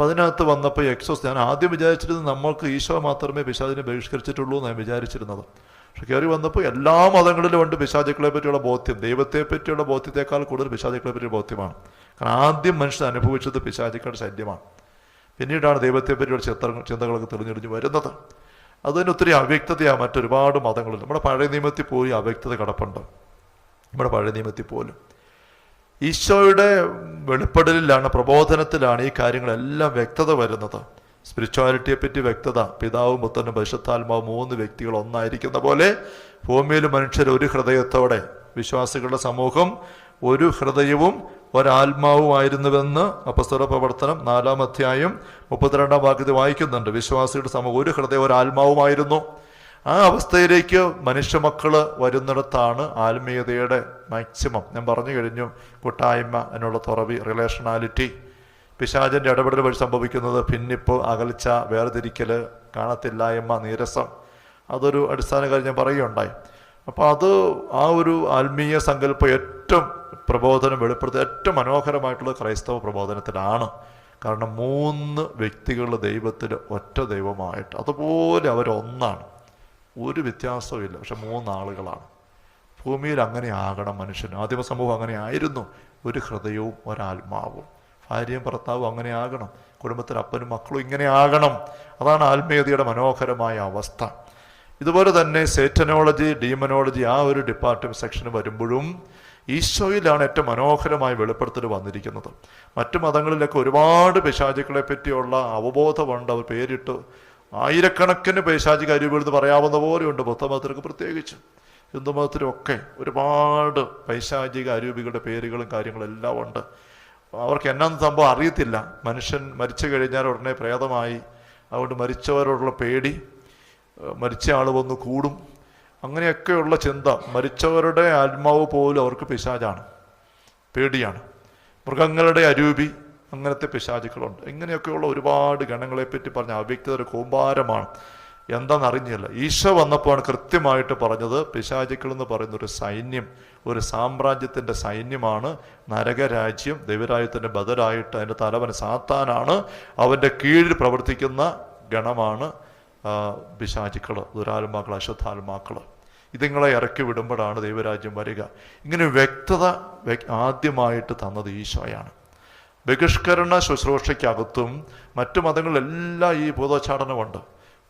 [SPEAKER 1] അപ്പോൾ അതിനകത്ത് വന്നപ്പോൾ എക്സോസ് ഞാൻ ആദ്യം വിചാരിച്ചിരുന്നത് നമ്മൾക്ക് ഈശോ മാത്രമേ പിശാചിനെ ബഹിഷ്കരിച്ചിട്ടുള്ളൂ എന്ന് ഞാൻ വിചാരിച്ചിരുന്നത്. പക്ഷെ കയറി വന്നപ്പോൾ എല്ലാ മതങ്ങളിലും ഉണ്ട് പിശാചുക്കളെ പറ്റിയുള്ള ബോധ്യം. ദൈവത്തെ പറ്റിയുള്ള ബോധ്യത്തെക്കാൾ കൂടുതൽ പിശാചുക്കളെ പറ്റിയ ബോധ്യമാണ്. കാരണം ആദ്യം മനുഷ്യൻ അനുഭവിച്ചത് പിശാചുക്കളുടെ ശല്യമാണ്. പിന്നീടാണ് ദൈവത്തെ പറ്റിയുള്ള ചിത്ര ചിന്തകളൊക്കെ തെളിഞ്ഞെടിഞ്ഞ് വരുന്നത്. അതിന് ഒത്തിരി അവ്യക്തതയാണ് മറ്റൊരുപാട് മതങ്ങളിൽ. നമ്മുടെ പഴയ നിയമത്തിൽ പോയി അവ്യക്തത കിടപ്പുണ്ട്. നമ്മുടെ പഴയ നിയമത്തിൽ പോലും. ഈശോയുടെ വെളിപ്പെടലിലാണ് പ്രബോധനത്തിലാണ് ഈ കാര്യങ്ങളെല്ലാം വ്യക്തത വരുന്നത്. സ്പിരിച്വാലിറ്റിയെ പറ്റി വ്യക്തത പിതാവും പുത്രനും പരിശുദ്ധാത്മാവും മൂന്ന് വ്യക്തികൾ ഒന്നായിരിക്കുന്ന പോലെ ഭൂമിയിൽ മനുഷ്യർ ഒരു ഹൃദയത്തോടെ വിശ്വാസികളുടെ സമൂഹം ഒരു ഹൃദയവും ഒരാത്മാവുമായിരുന്നുവെന്ന് അപസ്വര പ്രവർത്തനം നാലാം അധ്യായം മുപ്പത്തിരണ്ടാം വാക്യത്തിൽ വായിക്കുന്നുണ്ട്. വിശ്വാസികളുടെ സമൂഹം ഒരു ഹൃദയം ഒരാത്മാവുമായിരുന്നു. ആ അവസ്ഥയിലേക്ക് മനുഷ്യമക്കൾ വരുന്നിടത്താണ് ആത്മീയതയുടെ മാക്സിമം. ഞാൻ പറഞ്ഞു കഴിഞ്ഞു കൂട്ടായ്മ എന്നുള്ള തുറവി റിലേഷണാലിറ്റി. പിശാചിന്റെ ഇടപെടൽ വഴി സംഭവിക്കുന്നത് ഭിന്നിപ്പ് അകൽച്ച വേർതിരിക്കൽ കാണത്തില്ലായ്മ നീരസം. അതൊരു അടിസ്ഥാന കാര്യം ഞാൻ പറയുകയുണ്ടായി. അപ്പോൾ അത് ആ ഒരു ആത്മീയ സങ്കല്പം ഏറ്റവും പ്രബോധനം വെളിപ്പെടുത്തുക ഏറ്റവും മനോഹരമായിട്ടുള്ള ക്രൈസ്തവ പ്രബോധനത്തിലാണ്. കാരണം മൂന്ന് വ്യക്തികൾ ദൈവത്തിൽ ഒറ്റ ദൈവമായിട്ട്. അതുപോലെ അവരൊന്നാണ്. ഒരു വ്യത്യാസവും ഇല്ല പക്ഷെ മൂന്നാളുകളാണ്. ഭൂമിയിൽ അങ്ങനെ ആകണം മനുഷ്യൻ ആദിമ സമൂഹം അങ്ങനെ ആയിരുന്നു ഒരു ഹൃദയവും ഒരാത്മാവും. ഭാര്യയും ഭർത്താവും അങ്ങനെ ആകണം കുടുംബത്തിൽ അപ്പനും മക്കളും ഇങ്ങനെ ആകണം അതാണ് ആത്മീയതയുടെ മനോഹരമായ അവസ്ഥ. ഇതുപോലെ തന്നെ സേറ്റനോളജി ഡീമനോളജി ആ ഒരു ഡിപ്പാർട്ട്മെന്റ് സെക്ഷന് വരുമ്പോഴും ഈശോയിലാണ് ഏറ്റവും മനോഹരമായി വെളിപ്പെടുത്തൽ വന്നിരിക്കുന്നത്. മറ്റു മതങ്ങളിലൊക്കെ ഒരുപാട് പിശാചുക്കളെ പറ്റിയുള്ള അവബോധമുണ്ട്. അവർ പേരിട്ട് ആയിരക്കണക്കിന് പേശാചി എന്ന് പറയാവുന്ന പോലെയുണ്ട്. ബുദ്ധമതത്തിനൊക്കെ പ്രത്യേകിച്ച്. ഹിന്ദുമതത്തിലൊക്കെ ഒരുപാട് പൈശാചിക അരൂപികളുടെ പേരുകളും കാര്യങ്ങളും എല്ലാം ഉണ്ട്. അവർക്ക് എന്നാന്ന് സംഭവം അറിയത്തില്ല. മനുഷ്യൻ മരിച്ചു കഴിഞ്ഞാൽ ഉടനെ പ്രേതമായി. അതുകൊണ്ട് മരിച്ചവരോടുള്ള പേടി മരിച്ച ആൾ വന്ന് കൂടും. അങ്ങനെയൊക്കെയുള്ള ചിന്ത. മരിച്ചവരുടെ ആത്മാവ് പോലും അവർക്ക് പിശാചാണ്. പേടിയാണ്. മൃഗങ്ങളുടെ അരൂപി അങ്ങനത്തെ പിശാചുക്കളുണ്ട് ഇങ്ങനെയൊക്കെയുള്ള ഒരുപാട് ഗണങ്ങളെപ്പറ്റി പറഞ്ഞ അവ്യക്തത ഒരു കൂമ്പാരമാണ്. എന്താണെന്നറിഞ്ഞില്ല ഈശോ വന്നപ്പോഴാണ് കൃത്യമായിട്ട് പറഞ്ഞത് പിശാചുക്കൾ എന്ന് പറയുന്ന ഒരു സൈന്യം ഒരു സാമ്രാജ്യത്തിന്റെ സൈന്യമാണ്. നരകരാജ്യം ദൈവരാജ്യത്തിന്റെ ബദലായിട്ട് അതിന്റെ തലവൻ സാത്താനാണ്. അവന്റെ കീഴിൽ പ്രവർത്തിക്കുന്ന ഗണമാണ് പിശാചുക്കൾ ദുരാത്മാക്കൾ അശ്വത്ഥാത്മാക്കൾ. ഇതുങ്ങളെ ഇറക്കി വിടുമ്പോഴാണ് ദൈവരാജ്യം വരിക. ഇങ്ങനെ വ്യക്തത വ്യ- ആദ്യമായിട്ട് തന്നത് ഈശോയാണ്. ബഹിഷ്കരണ ശുശ്രൂഷയ്ക്കകത്തും മറ്റു മതങ്ങളിലെല്ലാം ഈ ഭൂതോച്ചാടനമുണ്ട്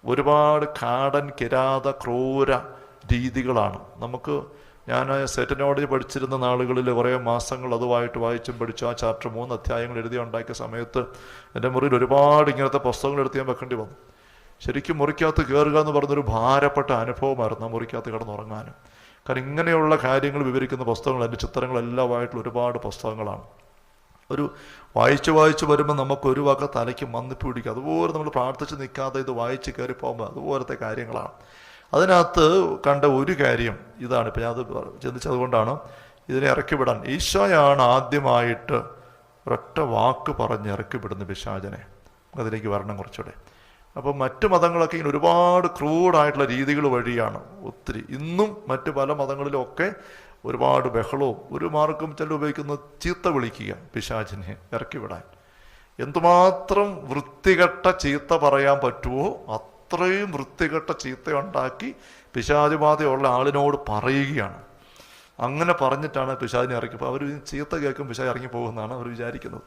[SPEAKER 1] ഒരുപാട് കാടൻ കിരാത ക്രൂര രീതികളാണ്. നമുക്ക് ഞാൻ സെറ്റനോളജി പഠിച്ചിരുന്ന നാളുകളിൽ കുറേ മാസങ്ങൾ അതുമായിട്ട് വായിച്ചും പഠിച്ചു ആ ചാപ്റ്റർ മൂന്ന് അധ്യായങ്ങൾ എഴുതി ഉണ്ടാക്കിയ സമയത്ത് എന്റെ മുറിയിൽ ഒരുപാട് ഇങ്ങനത്തെ പുസ്തകങ്ങൾ എടുത്ത് ഞാൻ വെക്കേണ്ടി വന്നു. ശരിക്കും മുറിക്കകത്ത് കയറുക എന്ന് പറഞ്ഞൊരു ഭാരപ്പെട്ട അനുഭവമായിരുന്നു ആ മുറിക്കകത്ത് കിടന്നുറങ്ങാനും. കാരണം ഇങ്ങനെയുള്ള കാര്യങ്ങൾ വിവരിക്കുന്ന പുസ്തകങ്ങൾ അതിന്റെ ചിത്രങ്ങളെല്ലാമായിട്ടുള്ള ഒരുപാട് പുസ്തകങ്ങളാണ്. ഒരു വായിച്ച് വായിച്ച് വരുമ്പോൾ നമുക്ക് ഒരു വക തലയ്ക്ക് മന്നിപ്പ് പിടിക്കും. അതുപോലെ നമ്മൾ പ്രാർത്ഥിച്ച് നിൽക്കാതെ ഇത് വായിച്ച് കയറി പോകുമ്പോൾ അതുപോലത്തെ കാര്യങ്ങളാണ്. അതിനകത്ത് കണ്ട ഒരു കാര്യം ഇതാണ്. ഇപ്പം ഞാൻ അത് ചിന്തിച്ചതുകൊണ്ടാണ് ഇതിനെ ഇറക്കി വിടാൻ. ഈശോയാണ് ആദ്യമായിട്ട് ഒരൊറ്റ വാക്ക് പറഞ്ഞ് ഇറക്കി വിടുന്ന പിശാചനെ. അതിലേക്ക് വരണം കുറച്ചുകൂടെ. അപ്പം മറ്റു മതങ്ങളൊക്കെ ഇങ്ങനെ ഒരുപാട് ക്രൂഡായിട്ടുള്ള രീതികൾ വഴിയാണ് ഒത്തിരി. ഇന്നും മറ്റു പല മതങ്ങളിലൊക്കെ ഒരുപാട് ബഹളവും ഒരു മാർഗം ചില ഉപയോഗിക്കുന്ന ചീത്ത വിളിക്കുക പിശാചിനെ ഇറക്കിവിടാൻ. എന്തുമാത്രം വൃത്തികെട്ട ചീത്ത പറയാൻ പറ്റുമോ അത്രയും വൃത്തികെട്ട ചീത്ത ഉണ്ടാക്കി പിശാചുബാധയുള്ള ആളിനോട് പറയുകയാണ്. അങ്ങനെ പറഞ്ഞിട്ടാണ് പിശാചിനെ ഇറക്കി. അവർ ചീത്ത കേൾക്കും പിശാജ് ഇറങ്ങി പോകുമെന്നാണ് അവർ വിചാരിക്കുന്നത്.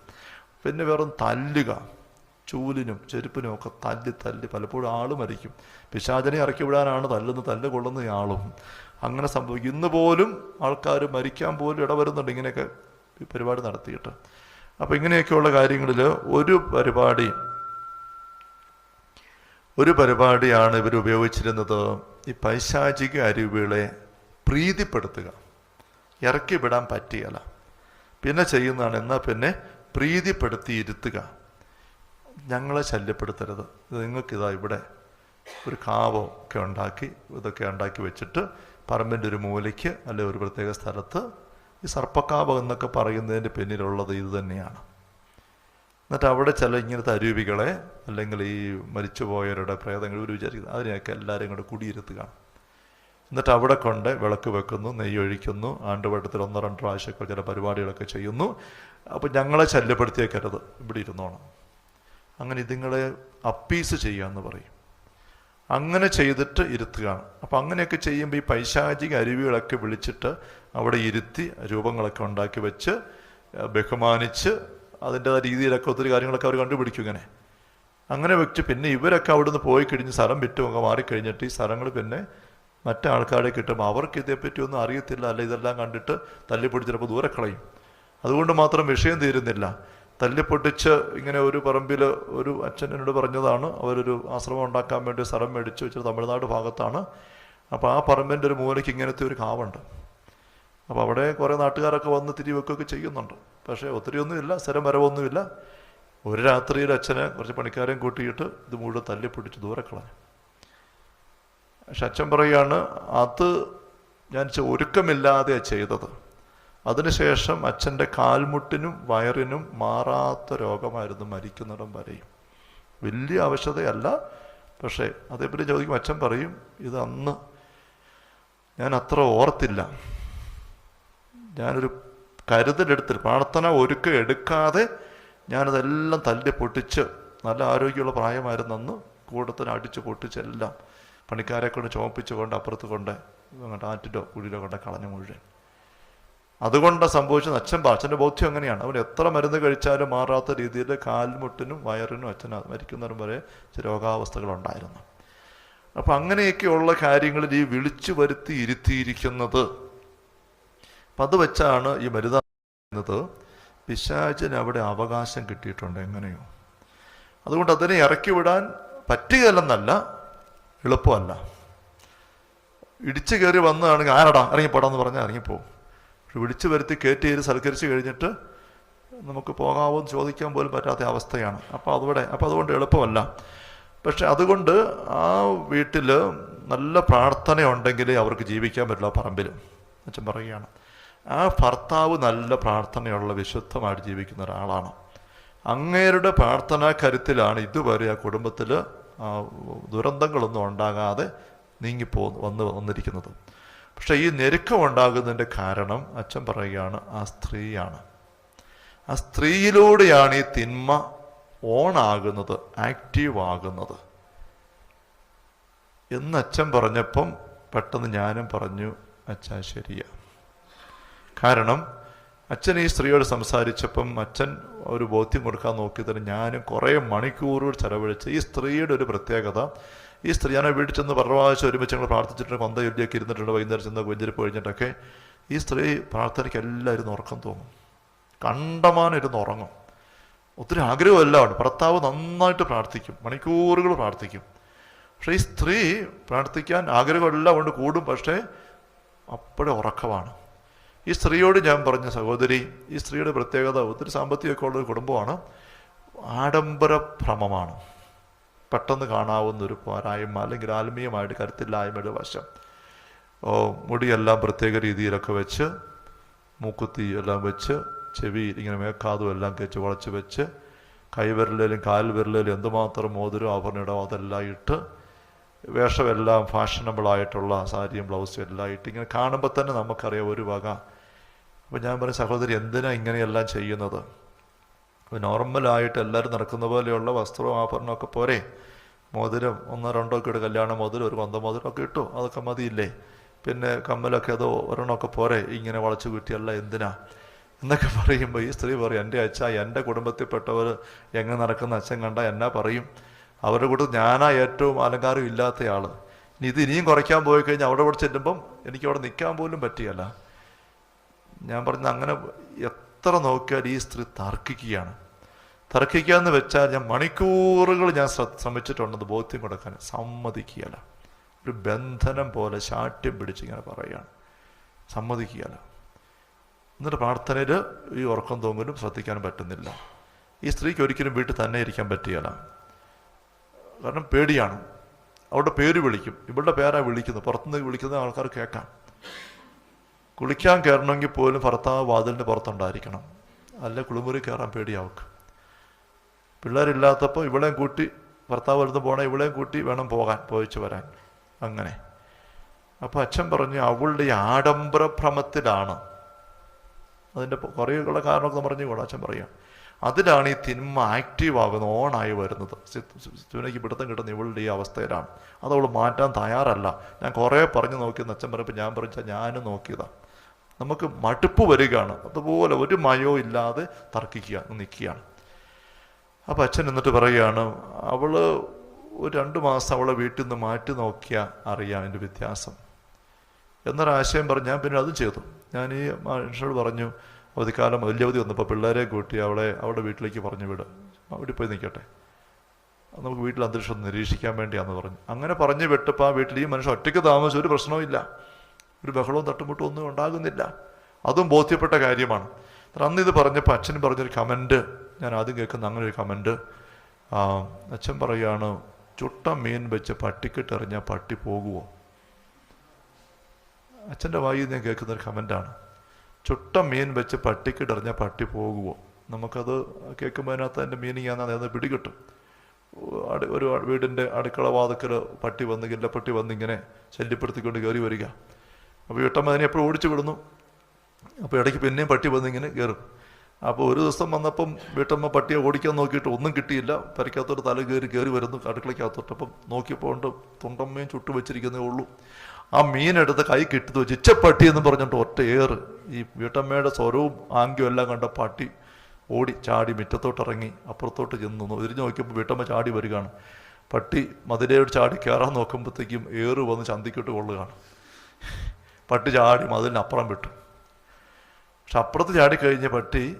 [SPEAKER 1] പിന്നെ വെറും തല്ലുക ചൂലിനും ചെരുപ്പിനും ഒക്കെ തല്ലി തല്ലി പലപ്പോഴും ആൾ മരിക്കും. പിശാചനെ ഇറക്കി വിടാനാണ് തല്ലുന്ന തല്ല് കൊള്ളുന്ന ആളും. അങ്ങനെ സംഭവിക്കും. ഇന്ന് പോലും ആൾക്കാർ മരിക്കാൻ പോലും ഇടവരുന്നുണ്ട് ഇങ്ങനെയൊക്കെ പരിപാടി നടത്തിയിട്ട്. അപ്പം ഇങ്ങനെയൊക്കെയുള്ള കാര്യങ്ങളിൽ ഒരു പരിപാടി ഒരു പരിപാടിയാണ് ഇവർ ഉപയോഗിച്ചിരുന്നത് ഈ പൈശാചിക അരുവികളെ പ്രീതിപ്പെടുത്തുക. ഇറക്കി വിടാൻ പറ്റിയല്ല. പിന്നെ ചെയ്യുന്നതാണ് എന്നാൽ പിന്നെ പ്രീതിപ്പെടുത്തിയിരുത്തുക. ഞങ്ങളെ ശല്യപ്പെടുത്തരുത്. നിങ്ങൾക്കിതാ ഇവിടെ ഒരു കാവോ ഒക്കെ ഉണ്ടാക്കി ഇതൊക്കെ ഉണ്ടാക്കി വെച്ചിട്ട് പറമ്പിന്റെ ഒരു മൂലയ്ക്ക് അല്ലെ ഒരു പ്രത്യേക സ്ഥലത്ത് ഈ സർപ്പക്കാവ് എന്നൊക്കെ പറയുന്നതിന്റെ പിന്നിലുള്ളത് ഇത് തന്നെയാണ്. എന്നിട്ട് അവിടെ ചില ഇങ്ങനത്തെ അരൂപികളെ അല്ലെങ്കിൽ ഈ മരിച്ചുപോയവരുടെ പ്രേതങ്ങൾ ഇവർ വിചാരിക്കുന്നത് അതിനെയൊക്കെ എല്ലാവരും കൂടെ കുടിയിരുത്തുക എന്നിട്ട് അവിടെ കൊണ്ട് വിളക്ക് വെക്കുന്നു നെയ്യൊഴിക്കുന്നു ആണ്ടുവട്ടത്തിൽ ഒന്നോ രണ്ടോ പ്രാവശ്യമൊക്കെ ചില പരിപാടികളൊക്കെ ചെയ്യുന്നു. അപ്പോൾ ഞങ്ങളെ ശല്യപ്പെടുത്തിയേക്കരുത്. ഇവിടെ ഇരുന്നോണം. അങ്ങനെ ഇതുങ്ങളെ അപ്പീസ് ചെയ്യുക എന്ന് പറയും. അങ്ങനെ ചെയ്തിട്ട് ഇരുത്തുകയാണ്. അപ്പം അങ്ങനെയൊക്കെ ചെയ്യുമ്പോൾ ഈ പൈശാചിക അരുവികളൊക്കെ വിളിച്ചിട്ട് അവിടെ ഇരുത്തി രൂപങ്ങളൊക്കെ ഉണ്ടാക്കി വെച്ച് ബഹുമാനിച്ച് അതിന്റെ രീതിയിലൊക്കെ ഒത്തിരി കാര്യങ്ങളൊക്കെ അവർ കണ്ടുപിടിക്കും ഇങ്ങനെ. അങ്ങനെ വെച്ച് പിന്നെ ഇവരൊക്കെ അവിടുന്ന് പോയി കഴിഞ്ഞ് സ്ഥലം വിറ്റുമൊക്കെ മാറിക്കഴിഞ്ഞിട്ട് ഈ സ്ഥലങ്ങൾ പിന്നെ മറ്റാൾക്കാരെ കിട്ടും. അവർക്ക് ഇതേപ്പറ്റി ഒന്നും അറിയത്തില്ല. അല്ല ഇതെല്ലാം കണ്ടിട്ട് തല്ലിപ്പൊടി ചിലപ്പോൾ ദൂരെ കളയും. അതുകൊണ്ട് മാത്രം വിഷയം തീരുന്നില്ല. തല്ലിപ്പൊട്ടിച്ച് ഇങ്ങനെ ഒരു പറമ്പിൽ ഒരു അച്ഛൻ എന്നോട് പറഞ്ഞതാണ് അവരൊരു ആശ്രമം ഉണ്ടാക്കാൻ വേണ്ടി സ്ഥലം മേടിച്ച് വെച്ചത് തമിഴ്നാട് ഭാഗത്താണ്. അപ്പോൾ ആ പറമ്പിന്റെ ഒരു മൂലയ്ക്ക് ഇങ്ങനത്തെ ഒരു കാവുണ്ട്. അപ്പോൾ അവിടെ കുറേ നാട്ടുകാരൊക്കെ വന്ന് തിരി വെക്കുകയൊക്കെ ചെയ്യുന്നുണ്ട്. പക്ഷേ ഒത്തിരിയൊന്നുമില്ല സ്ഥലം വരവൊന്നുമില്ല ഒരു രാത്രിയിൽ അച്ഛനെ കുറച്ച് പണിക്കാരെയും കൂട്ടിയിട്ട് ഇത് മുഴുവൻ തല്ലിപ്പൊട്ടിച്ച് ദൂരെ കളഞ്ഞു. പക്ഷെ അച്ഛൻ പറയുകയാണ് അത് ഞാൻ ഒരുക്കമില്ലാതെ ചെയ്തത്. അതിനുശേഷം അച്ഛന്റെ കാൽമുട്ടിനും വയറിനും മാറാത്ത രോഗമായിരുന്നു മരിക്കുന്നിടം വരെയും വലിയ അവശതയല്ല പക്ഷേ അതേപ്പറ്റി ചോദിക്കും അച്ഛൻ പറയും ഇത് അന്ന് ഞാൻ അത്ര ഓർത്തില്ല. ഞാനൊരു കരുതലെടുത്ത് പ്രാർത്ഥന ഒരുക്കം എടുക്കാതെ ഞാനതെല്ലാം തല്ലി പൊട്ടിച്ച് നല്ല ആരോഗ്യമുള്ള പ്രായമായിരുന്നു അന്ന് കൂടത്തിന് അടിച്ച് പൊട്ടിച്ചെല്ലാം പണിക്കാരെ കൊണ്ട് ചുമപ്പിച്ച് കൊണ്ട് അപ്പുറത്ത് കൊണ്ട് ആറ്റിലോ കുഴിയിലോ കൊണ്ട് കളഞ്ഞു മുഴുവൻ. അതുകൊണ്ട് സംഭവിച്ചത്. അച്ഛൻ അച്ഛന്റെ ബോധ്യം അങ്ങനെയാണ്. അവൻ എത്ര മരുന്ന് കഴിച്ചാലും മാറാത്ത രീതിയിൽ കാൽമുട്ടിനും വയറിനും അച്ഛൻ മരിക്കുന്നവരും വരെ രോഗാവസ്ഥകളുണ്ടായിരുന്നു. അപ്പം അങ്ങനെയൊക്കെയുള്ള കാര്യങ്ങളിൽ ഈ വിളിച്ചു വരുത്തി ഇരുത്തിയിരിക്കുന്നത്. അപ്പം അത് വെച്ചാണ് ഈ മരുന്നത് പിശാചിന് അവിടെ അവകാശം കിട്ടിയിട്ടുണ്ട് എങ്ങനെയോ. അതുകൊണ്ട് അതിനെ ഇറക്കി വിടാൻ പറ്റുകയല്ലെന്നല്ല എളുപ്പമല്ല. ഇടിച്ചു കയറി വന്നതാണെങ്കിൽ ആരടാ? ഇറങ്ങിപ്പോടാന്ന് പറഞ്ഞാൽ ഇറങ്ങിപ്പോവും. പക്ഷെ വിളിച്ചു വരുത്തി കയറ്റി ചെയ്ത് സൽക്കരിച്ച് കഴിഞ്ഞിട്ട് നമുക്ക് പോകാവോ എന്ന് ചോദിക്കാൻ പോലും പറ്റാത്ത അവസ്ഥയാണ്. അപ്പോൾ അതുവിടെ അപ്പോൾ അതുകൊണ്ട് എളുപ്പമല്ല. പക്ഷെ അതുകൊണ്ട് ആ വീട്ടിൽ നല്ല പ്രാർത്ഥന ഉണ്ടെങ്കിലേ അവർക്ക് ജീവിക്കാൻ പറ്റില്ല പറമ്പിൽ അച്ഛൻ പറയുകയാണ് ആ ഭർത്താവ് നല്ല പ്രാർത്ഥനയുള്ള വിശുദ്ധമായിട്ട് ജീവിക്കുന്ന ഒരാളാണ്. അങ്ങേരുടെ പ്രാർത്ഥനാ കരുത്തിലാണ് ഇതുവരെ ആ കുടുംബത്തിൽ ദുരന്തങ്ങളൊന്നും ഉണ്ടാകാതെ നീങ്ങിപ്പോ വന്ന് വന്നിരിക്കുന്നത്. പക്ഷെ ഈ ഞെരുക്കം ഉണ്ടാകുന്നതിന്റെ കാരണം അച്ഛൻ പറയുകയാണ് ആ സ്ത്രീയാണ്. ആ സ്ത്രീയിലൂടെയാണ് ഈ തിന്മ ഓണാകുന്നത് ആക്റ്റീവ് ആകുന്നത് എന്ന് അച്ഛൻ പറഞ്ഞപ്പം പെട്ടെന്ന് ഞാനും പറഞ്ഞു അച്ഛാ ശരിയാ. കാരണം അച്ഛൻ ഈ സ്ത്രീയോട് സംസാരിച്ചപ്പം അച്ഛൻ ഒരു ബോധ്യം കൊടുക്കാൻ നോക്കിയതിന് ഞാനും കുറേ മണിക്കൂറുകൾ ചെലവഴിച്ച് ഈ സ്ത്രീയുടെ ഒരു പ്രത്യേകത ഈ സ്ത്രീ ഞാൻ വീട്ടിൽ ചെന്ന് പ്രാവശ്യം ഒരുമിച്ച് ഞങ്ങൾ പ്രാർത്ഥിച്ചിട്ടുണ്ട് കൊന്ത ചൊല്ലിയൊക്കെ ഇരുന്നിട്ടുണ്ട് വൈകുന്നേരം ചെന്ന് വെഞ്ചരിപ്പ് കഴിഞ്ഞിട്ടൊക്കെ. ഈ സ്ത്രീ പ്രാർത്ഥനയ്ക്ക് എല്ലാവരും ഉറക്കം തോന്നും. കണ്ടമാനം ഇരുന്ന് ഉറങ്ങും. ഒത്തിരി ആഗ്രഹമല്ലാണ്ട് ഭർത്താവ് നന്നായിട്ട് പ്രാർത്ഥിക്കും മണിക്കൂറുകൾ പ്രാർത്ഥിക്കും. പക്ഷേ ഈ സ്ത്രീ പ്രാർത്ഥിക്കാൻ ആഗ്രഹമെല്ലാം കൊണ്ട് കൂടും പക്ഷേ അപ്പോഴേ ഉറക്കമാണ്. ഈ സ്ത്രീയോട് ഞാൻ പറഞ്ഞ സഹോദരി ഈ സ്ത്രീയുടെ പ്രത്യേകത ഒത്തിരി സാമ്പത്തികമൊക്കെ ഉള്ളൊരു കുടുംബമാണ്. ആഡംബര ഭ്രമമാണ് പെട്ടെന്ന് കാണാവുന്ന ഒരു പോരായ്മ അല്ലെങ്കിൽ ആത്മീയമായിട്ട് കരുത്തില്ലായ്മയുടെ വശം. ഓ മുടിയെല്ലാം പ്രത്യേക രീതിയിലൊക്കെ വെച്ച് മൂക്കുത്തി എല്ലാം വെച്ച് ചെവി ഇങ്ങനെ മേക്കാതും എല്ലാം കെച്ച് വളച്ച് വെച്ച് കൈവിരലിലും കാൽ വിരലിലും എന്തുമാത്രം മോതിരം ആഭരണയിടോ അതെല്ലാം ഇട്ട് വേഷമെല്ലാം ഫാഷനബിൾ ആയിട്ടുള്ള സാരിയും ബ്ലൗസും എല്ലാം ഇട്ട് ഇങ്ങനെ കാണുമ്പോൾ തന്നെ നമുക്കറിയാം ഒരു വക. അപ്പം ഞാൻ പറയും സഹോദരി എന്തിനാണ് ഇങ്ങനെയെല്ലാം ചെയ്യുന്നത്? നോർമലായിട്ട് എല്ലാവരും നടക്കുന്ന പോലെയുള്ള വസ്ത്രവും ആഭരണമൊക്കെ പോരെ. മോതിരം ഒന്നോ രണ്ടോ ഒക്കെ ഇട്ട് കല്യാണ മോതിരം ഒരു കൊന്ത മോതിരം ഒക്കെ ഇട്ടു. അതൊക്കെ മതിയില്ലേ? പിന്നെ കമ്മലൊക്കെ അതോ ഒരെണ്ണമൊക്കെ പോരെ. ഇങ്ങനെ വളച്ചു കിട്ടിയല്ല എന്തിനാ? എന്നൊക്കെ പറയുമ്പോൾ ഈ സ്ത്രീ പറയും എന്റെ അച്ഛ എന്റെ കുടുംബത്തിൽപ്പെട്ടവർ എങ്ങനെ നടക്കുന്ന അച്ഛൻ കണ്ട എന്നാ പറയും? അവരുടെ കൂടെ ഞാനാ ഏറ്റവും അലങ്കാരം ഇല്ലാത്ത ആൾ. ഇനി ഇത് ഇനിയും കുറയ്ക്കാൻ പോയി കഴിഞ്ഞാൽ അവിടെ ഇവിടെ ചെല്ലുമ്പം എനിക്ക് അവിടെ നിൽക്കാൻ പോലും പറ്റിയല്ല ഞാൻ പറഞ്ഞ അങ്ങനെ എത്ര നോക്കിയാൽ ഈ സ്ത്രീ തർക്കിക്കുകയാണ്. തർക്കിക്കുക എന്ന് വെച്ചാൽ ഞാൻ മണിക്കൂറുകൾ ഞാൻ ശ്ര- ശ്രമിച്ചിട്ടുണ്ടെന്ന് ബോധ്യം കൊടുക്കാൻ സമ്മതിക്കുകയല്ല. ഒരു ബന്ധനം പോലെ ശാഠ്യം പിടിച്ച് ഇങ്ങനെ പറയുകയാണ്. സമ്മതിക്കുകയല്ല. എന്നിട്ട് പ്രാർത്ഥനയിൽ ഈ ഉറക്കം തോങ്ങലും ശ്രദ്ധിക്കാൻ പറ്റുന്നില്ല. ഈ സ്ത്രീക്ക് ഒരിക്കലും വീട്ടിൽ തന്നെ ഇരിക്കാൻ പറ്റുകയില്ല. കാരണം പേടിയാണ്. അവരുടെ പേര് വിളിക്കും. ഇവളുടെ പേരാ വിളിക്കുന്നത്. പുറത്തുനിന്ന് വിളിക്കുന്ന ആൾക്കാർ കേൾക്കാം. കുളിക്കാൻ കയറണമെങ്കിൽ പോലും ഭർത്താവ് വാതിലിന്റെ പുറത്തുണ്ടായിരിക്കണം. അല്ല കുളിമുറി കയറാൻ പേടിയാവക്ക് പിള്ളേരില്ലാത്തപ്പോൾ ഇവളെയും കൂട്ടി ഭർത്താവ് വരുന്ന പോകണം ഇവളെയും കൂട്ടി വേണം പോകാൻ പോയിച്ച് വരാൻ. അങ്ങനെ. അപ്പോൾ അച്ഛൻ പറഞ്ഞു അവളുടെ ആഡംബര ഭ്രമത്തിലാണ് അതിന്റെ കുറേയുള്ള കാരണമൊക്കെ പറഞ്ഞു കൂടാ അച്ഛൻ പറയുക അതിലാണ് ഈ തിന്മ ആക്റ്റീവ് ആകുന്നത് ഓണായി വരുന്നത്. സിറ്റുവിനയ്ക്ക് പിടുത്തം കിട്ടുന്ന ഇവളുടെ ഈ അവസ്ഥയിലാണ്. അത് അവൾ മാറ്റാൻ തയ്യാറല്ല. ഞാൻ കുറേ പറഞ്ഞു നോക്കിയെന്ന് അച്ഛൻ പറഞ്ഞപ്പോൾ ഞാൻ പറഞ്ഞാൽ ഞാനും നോക്കിയതാണ് നമുക്ക് മടുപ്പ് വരികയാണ്. അതുപോലെ ഒരു മയോ ഇല്ലാതെ തർക്കിക്കുക നിൽക്കുകയാണ്. അപ്പോൾ അച്ഛൻ എന്നിട്ട് പറയുകയാണ് അവൾ ഒരു രണ്ട് മാസം അവളെ വീട്ടിൽ നിന്ന് മാറ്റി നോക്കിയാൽ അറിയാം അതിന്റെ വ്യത്യാസം. എന്നൊരാശയം പറഞ്ഞ് ഞാൻ പിന്നെ അതും ചെയ്തു. ഞാൻ ഈ മനുഷ്യരോട് പറഞ്ഞു അവധിക്കാലം വലിയവധി വന്നപ്പോൾ പിള്ളേരെ കൂട്ടി അവളെ അവളുടെ വീട്ടിലേക്ക് പറഞ്ഞു വിട്. അവിടെ പോയി നിൽക്കട്ടെ. നമുക്ക് വീട്ടിൽ അന്തരീക്ഷം നിരീക്ഷിക്കാൻ വേണ്ടിയാണെന്ന് പറഞ്ഞു. അങ്ങനെ പറഞ്ഞു വിട്ടപ്പോൾ ആ വീട്ടിൽ ഈ മനുഷ്യൻ ഒറ്റയ്ക്ക് താമസിച്ച ഒരു പ്രശ്നവും ഒരു ബഹളവും തട്ടുമുട്ടും ഒന്നും ഉണ്ടാകുന്നില്ല. അതും ബോധ്യപ്പെട്ട കാര്യമാണ്. അന്ന് ഇത് പറഞ്ഞപ്പോൾ അച്ഛൻ പറഞ്ഞൊരു കമന്റ് ഞാൻ ആദ്യം കേൾക്കുന്ന അങ്ങനെ ഒരു കമന്റ് അച്ഛൻ പറയുകയാണ് ചുട്ട മീൻ വെച്ച് പട്ടിക്കിട്ടെറിഞ്ഞാൽ പട്ടി പോകുമോ അച്ഛന്റെ വായിൽ ഞാൻ കേൾക്കുന്ന ഒരു കമന്റാണ് ചുട്ട മീൻ വെച്ച് പട്ടിക്കിട്ടെറിഞ്ഞാൽ പട്ടി പോകുമോ നമുക്കത് കേൾക്കുമ്പോൾ അതിനകത്ത് അതിന്റെ മീനിങ് ആണെന്ന് അത് പിടികിട്ടും. ഒരു വീടിന്റെ അടുക്കള വാതക്കൽ പട്ടി വന്ന് ഗില്ലപ്പട്ടി വന്നിങ്ങനെ ശല്യപ്പെടുത്തിക്കൊണ്ട് കയറി വരിക. അപ്പോൾ വീട്ടമ്മ അതിനെ എപ്പോഴും ഓടിച്ചു വിടുന്നു. അപ്പോൾ ഇടയ്ക്ക് പിന്നെയും പട്ടി വന്നിങ്ങനെ കയറും. അപ്പോൾ ഒരു ദിവസം വന്നപ്പം വീട്ടമ്മ പട്ടിയെ ഓടിക്കാൻ നോക്കിയിട്ട് ഒന്നും കിട്ടിയില്ല. പരിക്കകത്തോട്ട് തല കയറി കയറി വരുന്നു. അടുക്കളയ്ക്കകത്തോട്ട് അപ്പം നോക്കിയപ്പോൾ ഉണ്ട് തുണ്ടമ്മയും ചുട്ടു വെച്ചിരിക്കുന്നേ ഉള്ളൂ. ആ മീനെടുത്ത് കൈ കിട്ടി വെച്ച് ഇച്ചപ്പട്ടി എന്ന് പറഞ്ഞിട്ട് ഒറ്റ ഏറ്. ഈ വീട്ടമ്മയുടെ സ്വരവും ആംഗ്യവും എല്ലാം കണ്ട പട്ടി ഓടി ചാടി മുറ്റത്തോട്ട് ഇറങ്ങി അപ്പുറത്തോട്ട് ചെന്നു. തിരിഞ്ഞു നോക്കിയപ്പോൾ വീട്ടമ്മ ചാടി വരികയാണ്. പട്ടി മതിലയോട് ചാടി കയറാൻ നോക്കുമ്പോഴത്തേക്കും ഏറ് വന്ന് ചന്തിക്കിട്ട് കൊള്ളുകയാണ്. പട്ടി ചാടി മതിലിനപ്പുറം വിട്ടു. പക്ഷെ അപ്പുറത്ത് ചാടിക്കഴിഞ്ഞ പട്ടി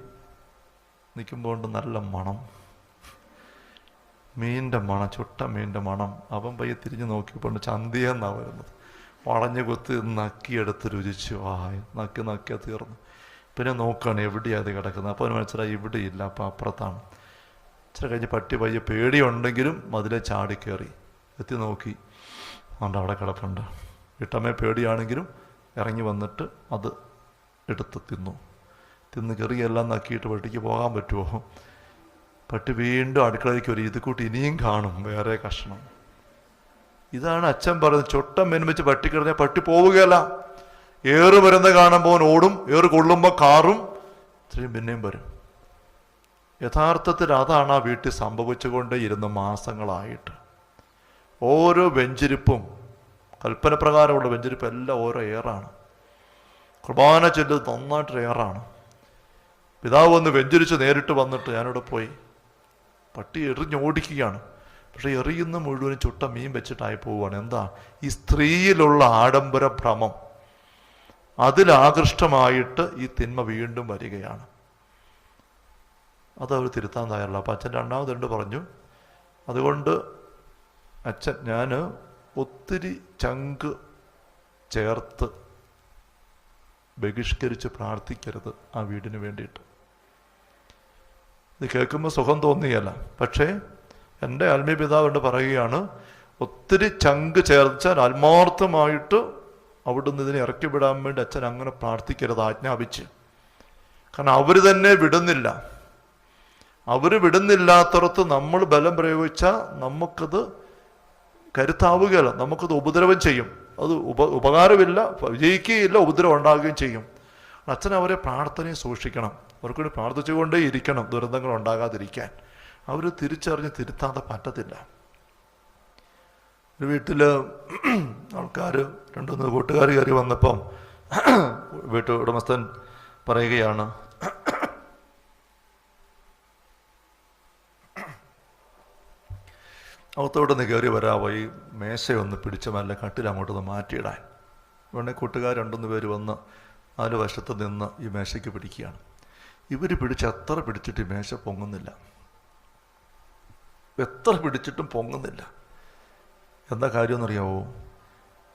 [SPEAKER 1] നിൽക്കുമ്പോൾ നല്ല മണം. മീനിന്റെ മണം ചുട്ട മീനിന്റെ മണം. അവൻ പയ്യെ തിരിഞ്ഞു നോക്കിയപ്പോൾ ചന്തിയെന്നാണ് വരുന്നത് വളഞ്ഞു കൊത്തി നക്കിയെടുത്ത് രുചിച്ചു. ആ നക്കി നക്കിയാൽ തീർന്നു. പിന്നെ നോക്കുകയാണ് എവിടെയാണ് അത് കിടക്കുന്നത്. അപ്പോൾ അവന് മനസ്സിലായി ഇവിടെയില്ല അപ്പോൾ അപ്പം അപ്പുറത്താണ്. ഇച്ചിരി കഴിഞ്ഞ് പട്ടി പയ്യെ പേടിയുണ്ടെങ്കിലും മതിലെ ചാടി കയറി എത്തി നോക്കി. അതുകൊണ്ട് അവിടെ കിടപ്പുണ്ട്. വീട്ടമ്മയെ പേടിയാണെങ്കിലും ഇറങ്ങി വന്നിട്ട് അത് എടുത്ത് തിന്നു. തിന്ന് കറിയെല്ലാം നക്കിയിട്ട് പട്ടിക്ക് പോകാൻ പറ്റുമോ? പട്ടി വീണ്ടും അടുക്കളയിലേക്ക് ഒരു ഇത് കൂട്ടി ഇനിയും കാണും. വേറെ കഷ്ണം. ഇതാണ് അച്ഛൻ പറയുന്നത്. ചൊട്ടം മെനുമിച്ച് പട്ടി കിടഞ്ഞാൽ പട്ടി പോവുകയല്ല. ഏറ് വരുന്ന കാണുമ്പോൾ ഓടും. ഏറ് കൊള്ളുമ്പോൾ കാറും. ഇത്രയും പിന്നെയും വരും. യഥാർത്ഥത്തിൽ അതാണ് ആ വീട്ടിൽ സംഭവിച്ചുകൊണ്ടേ ഇരുന്ന മാസങ്ങളായിട്ട്. ഓരോ വെഞ്ചിരിപ്പും കൽപ്പന പ്രകാരമുള്ള വെഞ്ചിരിപ്പ് എല്ലാം ഓരോ ഏറാണ്. കുർബാന ചൊല്ലത് നന്നായിട്ട് ഏറാണ്. പിതാവ് വന്ന് വെഞ്ചരിച്ച് നേരിട്ട് വന്നിട്ട് ഞാനിവിടെ പോയി. പട്ടി എറിഞ്ഞോടിക്കുകയാണ് പക്ഷെ എറിയുന്ന മുഴുവനും ചുട്ട മീൻ വെച്ചിട്ടായി പോവുകയാണ്. എന്താ? ഈ സ്ത്രീയിലുള്ള ആഡംബര ഭ്രമം. അതിലാകൃഷ്ടമായിട്ട് ഈ തിന്മ വീണ്ടും വരികയാണ്. അത് അവർ തിരുത്താൻ തയ്യാറില്ല. അപ്പം അച്ഛൻ രണ്ടാമത് രണ്ട് പറഞ്ഞു? അതുകൊണ്ട് അച്ഛൻ ഞാൻ ഒത്തിരി ചങ്ക് ചേർത്ത് ബഹിഷ്കരിച്ച് പ്രാർത്ഥിക്കരുത് ആ വീടിന് വേണ്ടിയിട്ട്. ഇത് കേൾക്കുമ്പോൾ സുഖം തോന്നിയല്ല. പക്ഷേ എന്റെ ആത്മീയ പിതാവ് എന്ന് പറയുകയാണ് ഒത്തിരി ചങ്ക് ചേർച്ചാൽ ആത്മാർത്ഥമായിട്ട് അവിടുന്ന് ഇതിനെ ഇറക്കി വിടാൻ വേണ്ടി അച്ഛൻ അങ്ങനെ പ്രാർത്ഥിക്കരുത് ആജ്ഞാപിച്ച്. കാരണം അവർ തന്നെ വിടുന്നില്ല. അവർ വിടുന്നില്ലാത്തടത്ത് നമ്മൾ ബലം പ്രയോഗിച്ചാൽ നമുക്കത് കരുത്താവുകയല്ല. നമുക്കത് ഉപദ്രവം ചെയ്യും. അത് ഉപ ഉപകാരമില്ല വിജയിക്കുകയില്ല ഉപദ്രവം ഉണ്ടാകുകയും ചെയ്യും. അച്ഛൻ അവരെ പ്രാർത്ഥനയെ സൂക്ഷിക്കണം. അവർക്ക് വേണ്ടി പ്രാർത്ഥിച്ചുകൊണ്ടേ ഇരിക്കണം ദുരന്തങ്ങൾ ഉണ്ടാകാതിരിക്കാൻ. അവർ തിരിച്ചറിഞ്ഞ് തിരുത്താതെ പറ്റത്തില്ല. ഒരു വീട്ടിൽ ആൾക്കാർ രണ്ടുമൂന്ന് കൂട്ടുകാർ കയറി വന്നപ്പം വീട്ടു ഉടമസ്ഥൻ പറയുകയാണ് അകത്തോട്ട് നിന്ന് കയറി വരാവോ ഈ മേശയൊന്ന് പിടിച്ച് നല്ല കട്ടിൽ അങ്ങോട്ടൊന്ന് മാറ്റിയിടാൻ. ഉടനെ കൂട്ടുകാർ രണ്ടൊന്ന് പേര് വന്ന് നാല് വശത്ത് നിന്ന് ഈ മേശയ്ക്ക് പിടിക്കുകയാണ്. ഇവർ പിടിച്ച് എത്ര പിടിച്ചിട്ട് ഈ മേശ പൊങ്ങുന്നില്ല. എത്ര പിടിച്ചിട്ടും പൊങ്ങുന്നില്ല. എന്താ കാര്യമെന്നറിയാവോ?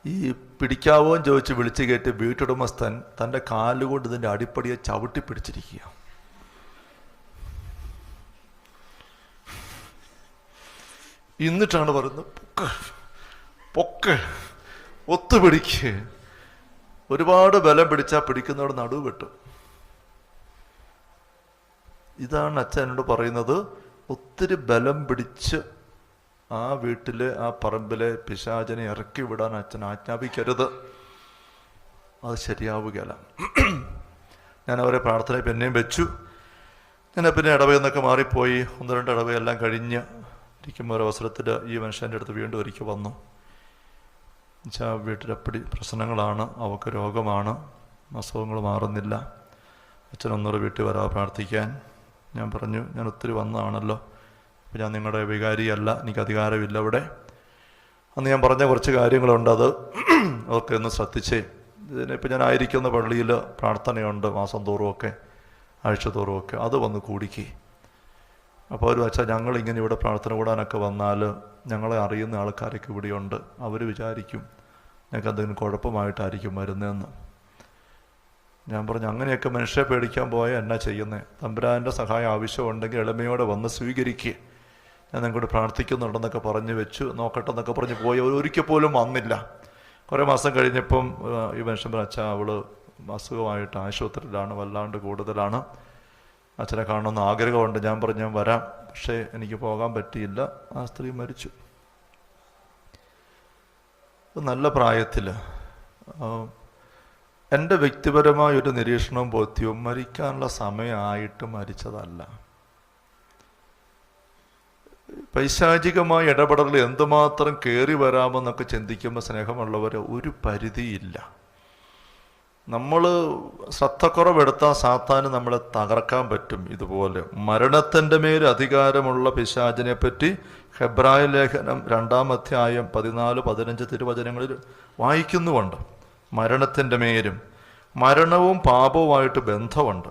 [SPEAKER 1] ഈ പിടിക്കാവോ എന്ന് ചോദിച്ച് വിളിച്ചു കയറ്റി വീട്ടുടമസ്ഥൻ തന്റെ കാലുകൊണ്ട് ഇതിന്റെ അടിപ്പടിയെ ചവിട്ടി പിടിച്ചിരിക്കുക എന്നിട്ടാണ് പറയുന്നത് പൊക്ക് പൊക്ക് ഒത്തുപിടിക്ക്. ഒരുപാട് ബലം പിടിച്ചാൽ പിടിക്കുന്നവിടെ നടുവ് വെട്ടും. ഇതാണ് അച്ഛനോട് പറയുന്നത് ഒത്തിരി ബലം പിടിച്ച് ആ വീട്ടിലെ ആ പറമ്പിലെ പിശാചനെ ഇറക്കി വിടാൻ അച്ഛൻ ആജ്ഞാപിക്കരുത്. അത് ശരിയാവുകയല്ല. ഞാൻ അവരെ പ്രാർത്ഥന പിന്നെയും വെച്ചു. ഞാൻ പിന്നെ ഇടവയെന്നൊക്കെ മാറിപ്പോയി. ഒന്ന് രണ്ട് ഇടവയെല്ലാം കഴിഞ്ഞ് ഇരിക്കുമ്പോൾ ഒരു അവസരത്തിൽ ഈ മനുഷ്യന്റെ അടുത്ത് വീണ്ടും ഒരിക്കൽ വന്നു. എന്നുവെച്ചാൽ വീട്ടിലെപ്പടി പ്രശ്നങ്ങളാണ് അവൾക്ക് രോഗമാണ് അസുഖങ്ങൾ മാറുന്നില്ല. അച്ഛനൊന്നുകൂടെ വീട്ടിൽ വരാ പ്രാർത്ഥിക്കാൻ. ഞാൻ പറഞ്ഞു ഞാൻ ഒത്തിരി വന്നതാണല്ലോ. അപ്പോൾ ഞാൻ നിങ്ങളുടെ വികാരിയല്ല എനിക്ക് അധികാരമില്ല അവിടെ. അന്ന് ഞാൻ പറഞ്ഞ കുറച്ച് കാര്യങ്ങളുണ്ട് അത് അതൊക്കെ ഒന്ന് ശ്രദ്ധിച്ചേ. ഇതിനിപ്പോൾ ഞാൻ ആയിരിക്കുന്ന പള്ളിയിൽ പ്രാർത്ഥനയുണ്ട് മാസം തോറുമൊക്കെ ആഴ്ച തോറുമൊക്കെ. അത് വന്ന് കൂടിക്ക്. അപ്പോൾ വെച്ചാൽ ഞങ്ങൾ ഇങ്ങനെ ഇവിടെ പ്രാർത്ഥന കൂടാനൊക്കെ വന്നാൽ ഞങ്ങളെ അറിയുന്ന ആൾക്കാരൊക്കെ ഇവിടെയുണ്ട്. അവർ വിചാരിക്കും ഞങ്ങൾക്ക് എന്തെങ്കിലും കുഴപ്പമായിട്ടായിരിക്കും വരുന്നതെന്ന്. ഞാൻ പറഞ്ഞു അങ്ങനെയൊക്കെ മനുഷ്യരെ പേടിക്കാൻ പോയാൽ എന്നാ ചെയ്യുന്നത് തമ്പുരാന്റെ സഹായം ആവശ്യമുണ്ടെങ്കിൽ എളിമയോടെ വന്ന് സ്വീകരിക്കുക ഞാൻ നിങ്ങളോട് പ്രാർത്ഥിക്കുന്നുണ്ടെന്നൊക്കെ പറഞ്ഞ് വെച്ചു. നോക്കട്ടെ എന്നൊക്കെ പറഞ്ഞ് പോയി. അവർ ഒരിക്കൽ പോലും വന്നില്ല. കുറേ മാസം കഴിഞ്ഞപ്പം ഈ മനുഷ്യൻ അച്ഛാ അവൾ അസുഖമായിട്ട് ആശുപത്രിയിലാണ് വല്ലാണ്ട് കൂടുതലാണ്. അച്ഛനെ കാണണമെന്ന് ആഗ്രഹമുണ്ട്. ഞാൻ പറഞ്ഞു ഞാൻ വരാം. പക്ഷേ എനിക്ക് പോകാൻ പറ്റിയില്ല. ആ സ്ത്രീ മരിച്ചു. നല്ല പ്രായത്തിൽ. എന്റെ വ്യക്തിപരമായ ഒരു നിരീക്ഷണവും ബോധ്യവും മരിക്കാനുള്ള സമയമായിട്ട് മരിച്ചതല്ല. പൈശാചികമായ ഇടപെടൽ എന്തുമാത്രം കയറി വരാമെന്നൊക്കെ ചിന്തിക്കുമ്പോൾ സ്നേഹമുള്ളവർ ഒരു പരിധിയില്ല. നമ്മൾ ശ്രദ്ധക്കുറവെടുത്താൽ സാത്താന് നമ്മളെ തകർക്കാൻ പറ്റും ഇതുപോലെ. മരണത്തിന്റെ മേൽ അധികാരമുള്ള പിശാചിനെ പറ്റി ഹെബ്രായ ലേഖനം രണ്ടാം അധ്യായം പതിനാല് പതിനഞ്ച് തിരുവചനങ്ങളിൽ വായിക്കുന്നുമുണ്ട്. മരണത്തിന്റെ മേലും മരണവും പാപവുമായിട്ട് ബന്ധമുണ്ട്.